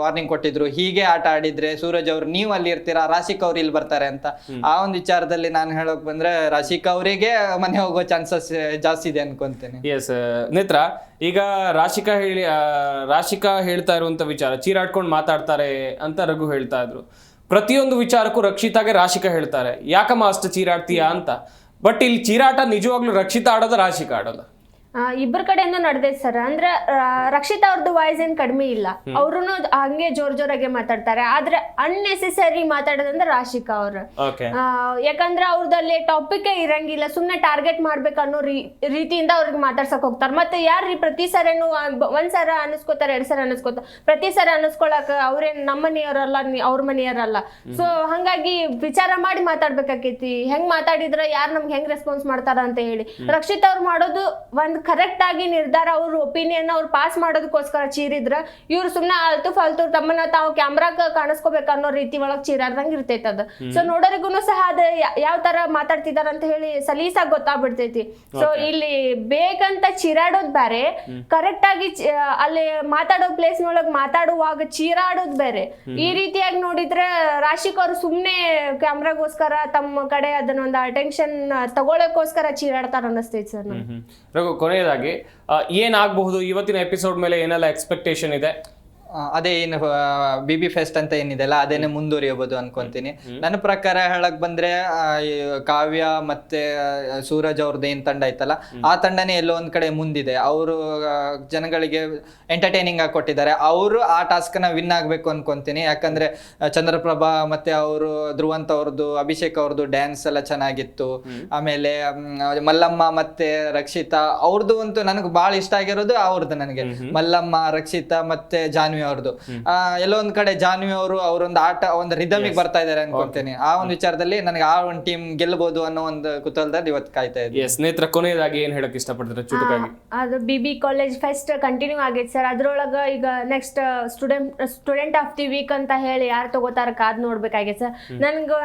ವಾರ್ನಿಂಗ್ ಕೊಟ್ಟಿದ್ರು ಹೀಗೆ ಆಟ ಆಡಿದ್ರೆ ಸೂರಜ್ ಅವರು ನೀವು ಅಲ್ಲಿ ಇರ್ತೀರಾ ರಾಶಿಕ್ ಅವ್ರು ಇಲ್ಲಿ ಬರ್ತಾರೆ ಅಂತ. ಆ ಒಂದು ವಿಚಾರದಲ್ಲಿ ನಾನು ಹೇಳೋಕ್ ಬಂದ್ರೆ ರಾಶಿಕ್ ಅವರಿಗೆ ಮನೆ ಹೋಗೋ ಚಾನ್ಸಸ್ ಜಾಸ್ತಿ ಇದೆ ಅನ್ಕೊಂತೇನೆ. ಎಸ್ ನೇತ್ರ ಈಗ ರಾಶಿಕಾ ಹೇಳಿ ರಾಶಿಕಾ ಹೇಳ್ತಾ ಇರುವಂತ ವಿಚಾರ ಚೀರಾಡ್ಕೊಂಡು ಮಾತಾಡ್ತಾರೆ ಅಂತ ರಘು ಹೇಳ್ತಾ ಇದ್ರು. ಪ್ರತಿಯೊಂದು ವಿಚಾರಕ್ಕೂ ರಕ್ಷಿತಾಗೆ ರಾಶಿಕಾ ಹೇಳ್ತಾರೆ. ಯಾಕಮ್ಮ ಅಷ್ಟು ಚೀರಾಡ್ತೀಯಾ ಅಂತ? ಬಟ್ ಇಲ್ಲಿ ಚೀರಾಟ ನಿಜವಾಗ್ಲೂ ರಕ್ಷಿತಾ ಆಡೋದ ರಾಶಿಕಾ ಆಡೋದ? ಇಬ್ಬರ ಕಡೆಯಿಂದ ನಡೆದೈತೆ ಸರ್. ಅಂದ್ರೆ ರಕ್ಷಿತ ಅವ್ರದ್ದು ವಾಯ್ಸ್ ಏನ್ ಕಡಿಮೆ ಇಲ್ಲ. ಅವ್ರು ಹಂಗೆ ಜೋರ್ ಜೋರಾಗೆ ಮಾತಾಡ್ತಾರೆ. ಆದ್ರೆ ಅನ್ನೆಸೆಸರಿ ಮಾತಾಡೋದಂದ್ರೆ ರಾಶಿಕಾ ಅವ್ರ. ಯಾಕಂದ್ರೆ ಅವ್ರದಲ್ಲಿ ಟಾಪಿಕ್ ಇರಂಗಿಲ್ಲ. ಸುಮ್ನೆ ಟಾರ್ಗೆಟ್ ಮಾಡ್ಬೇಕು ಅನ್ನೋ ರೀತಿಯಿಂದ ಅವ್ರಿಗೆ ಮಾತಾಡ್ಸಕ್ ಹೋಗ್ತಾರೆ. ಮತ್ತೆ ಯಾರ್ರಿ ಪ್ರತಿ ಸರೇನು ಒಂದ್ ಸರ ಅನಿಸ್ಕೋತಾರೆ ಎರಡ್ ಸರ ಅನಿಸ್ಕೋತಾರೆ ಪ್ರತಿ ಸರ ಅನಿಸ್ಕೊಳಕ್ ಅವ್ರೇನ್ ನಮ್ಮ ಮನೆಯವರಲ್ಲ ಅವ್ರ ಮನೆಯವರಲ್ಲ. ಸೊ ಹಂಗಾಗಿ ವಿಚಾರ ಮಾಡಿ ಮಾತಾಡ್ಬೇಕಾಕೈತಿ. ಹೆಂಗ್ ಮಾತಾಡಿದ್ರ ಯಾರು ನಮ್ಗೆ ಹೆಂಗ್ ರೆಸ್ಪಾನ್ಸ್ ಮಾಡ್ತಾರ ಅಂತ ಹೇಳಿ. ರಕ್ಷಿತ್ ಅವ್ರು ಮಾಡೋದು ಒಂದ್ ಕರೆಕ್ಟ್ ಆಗಿ ನಿರ್ಧಾರ ಅವ್ರ ಒಪಿನಿಯನ್ ಅವ್ರು ಪಾಸ್ ಮಾಡೋದಕ್ಕೋಸ್ಕರ ಚೀರಿದ್ರ. ಇವ್ರು ಸುಮ್ನೆ ಆಲ್ತು ಫಾಲ್ತು ತಮ್ಮನ್ನ ತಾವು ಕ್ಯಾಮ್ರಾಗ ಕಾಣಿಸ್ಕೋಬೇಕು ಅನ್ನೋ ರೀತಿ ಒಳಗ್ ಚೀರಾರ್ದಂಗ ಇರ್ತೈತೆ ಅದು. ಸೊ ನೋಡೋರಿಗೂ ಸಹ ಅದ ಯಾವ ತರ ಮಾತಾಡ್ತಿದಾರ ಅಂತ ಹೇಳಿ ಸಲೀಸಾಗಿ ಗೊತ್ತಾಗ್ಬಿಡ್ತೈತಿ. ಸೊ ಇಲ್ಲಿ ಬೇಕಂತ ಚೀರಾಡೋದ್ ಬೇರೆ ಕರೆಕ್ಟ್ ಆಗಿ ಅಲ್ಲಿ ಮಾತಾಡೋ ಪ್ಲೇಸ್ ನೊಳಗ್ ಮಾತಾಡುವಾಗ ಚೀರಾಡೋದ್ ಬೇರೆ. ಈ ರೀತಿಯಾಗಿ ನೋಡಿದ್ರೆ ರಾಶಿಕ್ ಅವ್ರು ಸುಮ್ನೆ ಕ್ಯಾಮ್ರಾಗೋಸ್ಕರ ತಮ್ಮ ಕಡೆ ಅದನ್ನ ಒಂದು ಅಟೆನ್ಷನ್ ತಗೊಳಕೋಸ್ಕರ ಚೀರಾಡ್ತಾರ ಅನ್ನಿಸ್ತೈತಿ ಸರ್ ರಘು ಕೊನೆಯದಾಗಿ ಏನಾಗಬಹುದು? ಇವತ್ತಿನ ಎಪಿಸೋಡ್ ಮೇಲೆ ಏನೆಲ್ಲ ಎಕ್ಸ್ಪೆಕ್ಟೇಷನ್ ಇದೆ? ಅದೇ ಏನು ಬಿ ಬಿ ಫೆಸ್ಟ್ ಅಂತ ಏನಿದೆಲ್ಲ ಅದೇನೆ ಮುಂದುವರಿಯಬಹುದು ಅನ್ಕೊಂತೀನಿ. ನನ್ನ ಪ್ರಕಾರ ಹೇಳಕ್ ಬಂದ್ರೆ ಕಾವ್ಯ ಮತ್ತೆ ಸೂರಜ್ ಅವ್ರದ್ದು ಏನ್ ತಂಡ ಐತಲ್ಲ ಆ ತಂಡನೇ ಎಲ್ಲೋ ಒಂದ್ ಕಡೆ ಮುಂದಿದೆ. ಅವರು ಜನಗಳಿಗೆ ಎಂಟರ್ಟೈನಿಂಗ್ ಆಗಿ ಕೊಟ್ಟಿದ್ದಾರೆ. ಅವರು ಆ ಟಾಸ್ಕ್ನ ವಿನ್ ಆಗ್ಬೇಕು ಅನ್ಕೊಂತೀನಿ. ಯಾಕಂದ್ರೆ ಚಂದ್ರಪ್ರಭಾ ಮತ್ತೆ ಅವರು ಧ್ರುವಂತ್ ಅವ್ರದ್ದು ಅಭಿಷೇಕ್ ಅವ್ರದ್ದು ಡ್ಯಾನ್ಸ್ ಎಲ್ಲ ಚೆನ್ನಾಗಿತ್ತು. ಆಮೇಲೆ ಮಲ್ಲಮ್ಮ ಮತ್ತೆ ರಕ್ಷಿತಾ ಅವ್ರದ್ದು ಅಂತೂ ನನಗೆ ಬಹಳ ಇಷ್ಟ ಆಗಿರೋದು ಅವ್ರದ್ದು ನನಗೆ. ಮಲ್ಲಮ್ಮ ರಕ್ಷಿತಾ ಮತ್ತೆ ಜಾನ್ವಿ ಅವ್ರದ್ದು ಆ, ಎಲ್ಲೋ ಒಂದ್ ಕಡೆ ಜಾನ್ವಿ ಅವರು ಅವರೊಂದು ಆಟ ಒಂದು ರಿದಮಿಗೆ ಬರ್ತಾ ಇದಾರೆ ಅನ್ಕೊಂತೀನಿ. ಆ ಒಂದು ವಿಚಾರದಲ್ಲಿ ನನಗೆ ಆ ಒಂದು ಟೀಮ್ ಗೆಲ್ಲಬಹುದು ಅನ್ನೋ ಒಂದು ಕುತೂಹಲದಲ್ಲಿ ಇವತ್ತು ಕಾಯ್ತಾ ಇದ್ದೆ ಸ್ನೇಹಿತರ ಕೊನೆಯದಾಗಿ ಏನ್ ಹೇಳಕ್ ಇಷ್ಟಪಡ್ತಾರೆ ಚುಟುಕಾಗಿ? ಅದು B B college fest continue ಆಗೈತೆ ಸರ್ ಅದ್ರೊಳಗ ಈಗ next student student of the week ಅಂತ ಹೇಳಿ ಯಾರು ತಗೋತಾರ ಕಾದ್ ನೋಡ್ಬೇಕಾಗೈತೆ ಸರ್ ನನ್ಗೆ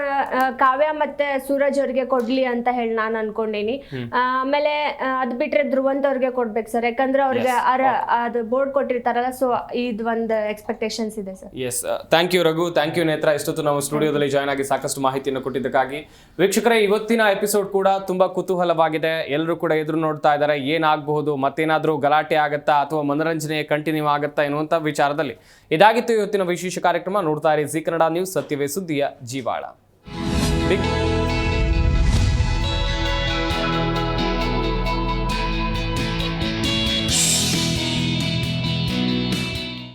ಕಾವ್ಯ ಮತ್ತೆ ಸೂರಜ್ ಅವ್ರಿಗೆ ಕೊಡ್ಲಿ ಅಂತ ಹೇಳಿ ನಾನು ಅನ್ಕೊಂಡಿನಿ. ಆ, ಆಮೇಲೆ ಅದ್ ಬಿಟ್ರೆ ಧ್ರುವಂತ ಅವ್ರಿಗೆ ಕೊಡ್ಬೇಕು ಸರ್ ಯಾಕಂದ್ರೆ ಅವ್ರಿಗೆ ಅರ- ಅದು ಬೋರ್ಡ್ ಕೊಟ್ಟಿರ್ತಾರಲ್ಲ ಸೊ ಇದು ಒಂದು ಎಕ್ಸ್ಪೆಕ್ಟೇಷನ್ಸ್ ಇದೆ sir yes thank you Raghu thank you Netra ಇಷ್ಟೊತ್ತು ನಾವು ಸ್ಟುಡಿಯೋದಲ್ಲಿ ಜಾಯ್ನ್ ಆಗಿ ಸಾಕಷ್ಟು ಮಾಹಿತಿಯನ್ನು ಕೊಟ್ಟಿದ್ದಕ್ಕಾಗಿ. ವೀಕ್ಷಕರೇ, ಇವತ್ತಿನ ಎಪಿಸೋಡ್ ಕೂಡ ತುಂಬಾ ಕುತೂಹಲವಾಗಿದೆ. ಎಲ್ಲರೂ ಕೂಡ ಎದುರು ನೋಡ್ತಾ ಇದ್ದಾರೆ. ಏನಾಗಬಹುದು, ಮತ್ತೇನಾದರೂ ಗಲಾಟೆ ಆಗುತ್ತಾ ಅಥವಾ ಮನರಂಜನೆ ಕಂಟಿನ್ಯೂ ಆಗುತ್ತಾ ಎನ್ನುವಂಥ ವಿಚಾರದಲ್ಲಿ ಇದಾಗಿತ್ತು ಇವತ್ತಿನ ವಿಶೇಷ ಕಾರ್ಯಕ್ರಮ. ನೋಡ್ತಾ ಇರಿ ಜಿ ಕನ್ನಡ ನ್ಯೂಸ್, ಸತ್ಯವೇ ಸುದ್ದಿಯ ಜೀವಾಳ.